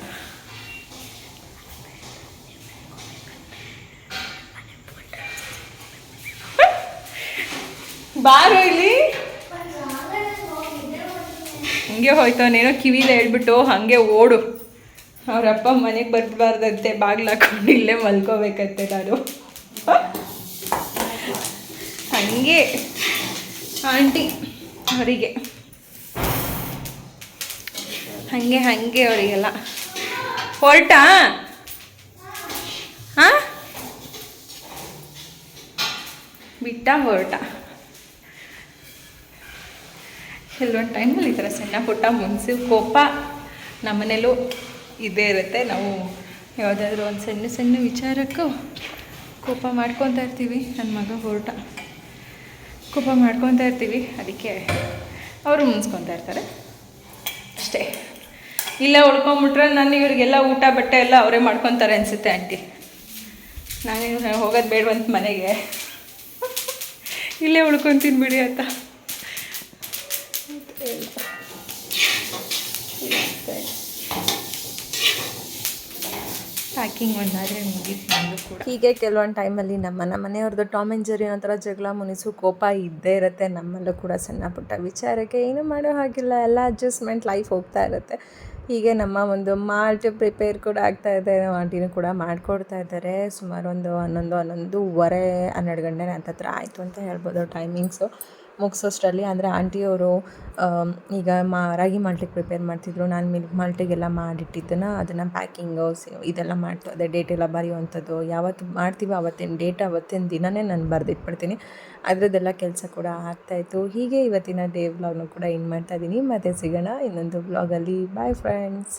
ಬಾರು ಇಲ್ಲಿ. ಹಂಗೆ ಹೋಯ್ತವನೇನೋ ಕಿವಿಲ ಹೇಳ್ಬಿಟ್ಟು ಹಾಗೆ ಓಡು. ಅವರಪ್ಪ ಮನೆಗೆ ಬರಬಾರ್ದಂತೆ ಬಾಗ್ಲಾಕೊಂಡು ಇಲ್ಲೇ ಮಲ್ಕೋಬೇಕಂತೆ ನಾನು. ಹಂಗೆ ಆಂಟಿ ಅವರಿಗೆ. ಹಾಗೆ ಹಾಗೆ ಅವರಿಗೆಲ್ಲ. ಹೊರಟ? ಹಾಂ? ಬಿಟ್ಟ, ಹೊರಟ? ಕೆಲವೊಂದು ಟೈಮಲ್ಲಿ ಈ ಥರ ಸಣ್ಣ ಪುಟ್ಟ ಮುನ್ಸಿ, ಕೋಪ ನಮ್ಮನೇಲೂ ಇದೇ ಇರುತ್ತೆ. ನಾವು ಯಾವುದಾದ್ರೂ ಒಂದು ಸಣ್ಣ ಸಣ್ಣ ವಿಚಾರಕ್ಕೂ ಕೋಪ ಮಾಡ್ಕೊತಾ ಇರ್ತೀವಿ. ನನ್ನ ಮಗ ಹೊರಟ. ಕೋಪ ಮಾಡ್ಕೊತಾ ಇರ್ತೀವಿ, ಅದಕ್ಕೆ ಅವರು ಮುನ್ಸ್ಕೊತಾ ಇರ್ತಾರೆ. ಅಷ್ಟೇ. ಇಲ್ಲ ಉಳ್ಕೊಂಬಿಟ್ರೆ ನಾನು ಇವ್ರಿಗೆಲ್ಲ ಊಟ, ಬಟ್ಟೆ ಎಲ್ಲ ಅವರೇ ಮಾಡ್ಕೊತಾರೆ ಅನಿಸುತ್ತೆ, ಆಂಟಿ. ನಾನು ಹೋಗೋದು ಬೇಡವಂತ ಮನೆಗೆ. ಇಲ್ಲೇ ಉಳ್ಕೊತೀನಿ ಬಿಡಿ ಅಂತ. ಪ್ಯಾಕಿಂಗ್ ಒಂದಾದರೆ ಮುಗೀತು ಕೂಡ. ಹೀಗೆ ಕೆಲವೊಂದು ಟೈಮಲ್ಲಿ ನಮ್ಮ ನಮ್ಮ ಮನೆಯವ್ರದ್ದು ಟಾಮ್ ಆ್ಯಂಡ್ ಜೆರಿ ಒಂಥರ ಜಗಳ ಮುನಿಸು ಕೋಪ ಇದ್ದೇ ಇರುತ್ತೆ. ನಮ್ಮಲ್ಲೂ ಕೂಡ ಸಣ್ಣ ಪುಟ್ಟ ವಿಚಾರಕ್ಕೆ ಏನು ಮಾಡೋ ಹಾಗಿಲ್ಲ. ಎಲ್ಲ ಅಡ್ಜಸ್ಟ್ಮೆಂಟ್ ಲೈಫ್ ಹೋಗ್ತಾ ಇರುತ್ತೆ. ಹೀಗೆ ನಮ್ಮ ಒಂದು ಮಾರ್ಟ್ ಪ್ರಿಪೇರ್ ಕೂಡ ಆಗ್ತಾ ಇದೆ. ಆಂಟಿನೂ ಕೂಡ ಮಾಡಿಕೊಡ್ತಾ ಇದ್ದಾರೆ. ಸುಮಾರು ಒಂದು ಹನ್ನೊಂದು ಹನ್ನೊಂದುವರೆ ಹನ್ನೆರಡು ಗಂಟೆ ಹತ್ರ ಆಯಿತು ಅಂತ ಹೇಳ್ಬೋದು ಟೈಮಿಂಗ್ಸು ಮುಗಿಸೋಷ್ಟರಲ್ಲಿ ಅಂದರೆ ಆಂಟಿಯವರು ಈಗ ಮಾ, ರಾಗಿ ಮಾಲ್ಟಿಗೆ ಪ್ರಿಪೇರ್ ಮಾಡ್ತಿದ್ರು. ನಾನು ಮಿಲ್ಕ್ ಮಾಲ್ಟಿಗೆಲ್ಲ ಮಾಡಿಟ್ಟಿದ್ದನ್ನು, ಅದನ್ನು ಪ್ಯಾಕಿಂಗು ಇದೆಲ್ಲ ಮಾಡ್ತು. ಅದೇ ಡೇಟ್ ಎಲ್ಲ ಬರೆಯುವಂಥದ್ದು. ಯಾವತ್ತು ಮಾಡ್ತೀವೋ ಅವತ್ತಿನ ಡೇಟ್, ಅವತ್ತಿನ ದಿನವೇ ನಾನು ಬರೆದಿಟ್ಬಿಡ್ತೀನಿ. ಅದರದ್ದೆಲ್ಲ ಕೆಲಸ ಕೂಡ ಆಗ್ತಾಯಿತ್ತು. ಹೀಗೆ ಇವತ್ತಿನ ಡೇ ವ್ಲಾಗ್ನು ಕೂಡ ಇನ್ ಮಾಡ್ತಾ ಇದ್ದೀನಿ ಮತ್ತೆ ಸಿಗೋಣ ಇನ್ನೊಂದು ವ್ಲಾಗಲ್ಲಿ ಬಾಯ್ ಫ್ರೆಂಡ್ಸ್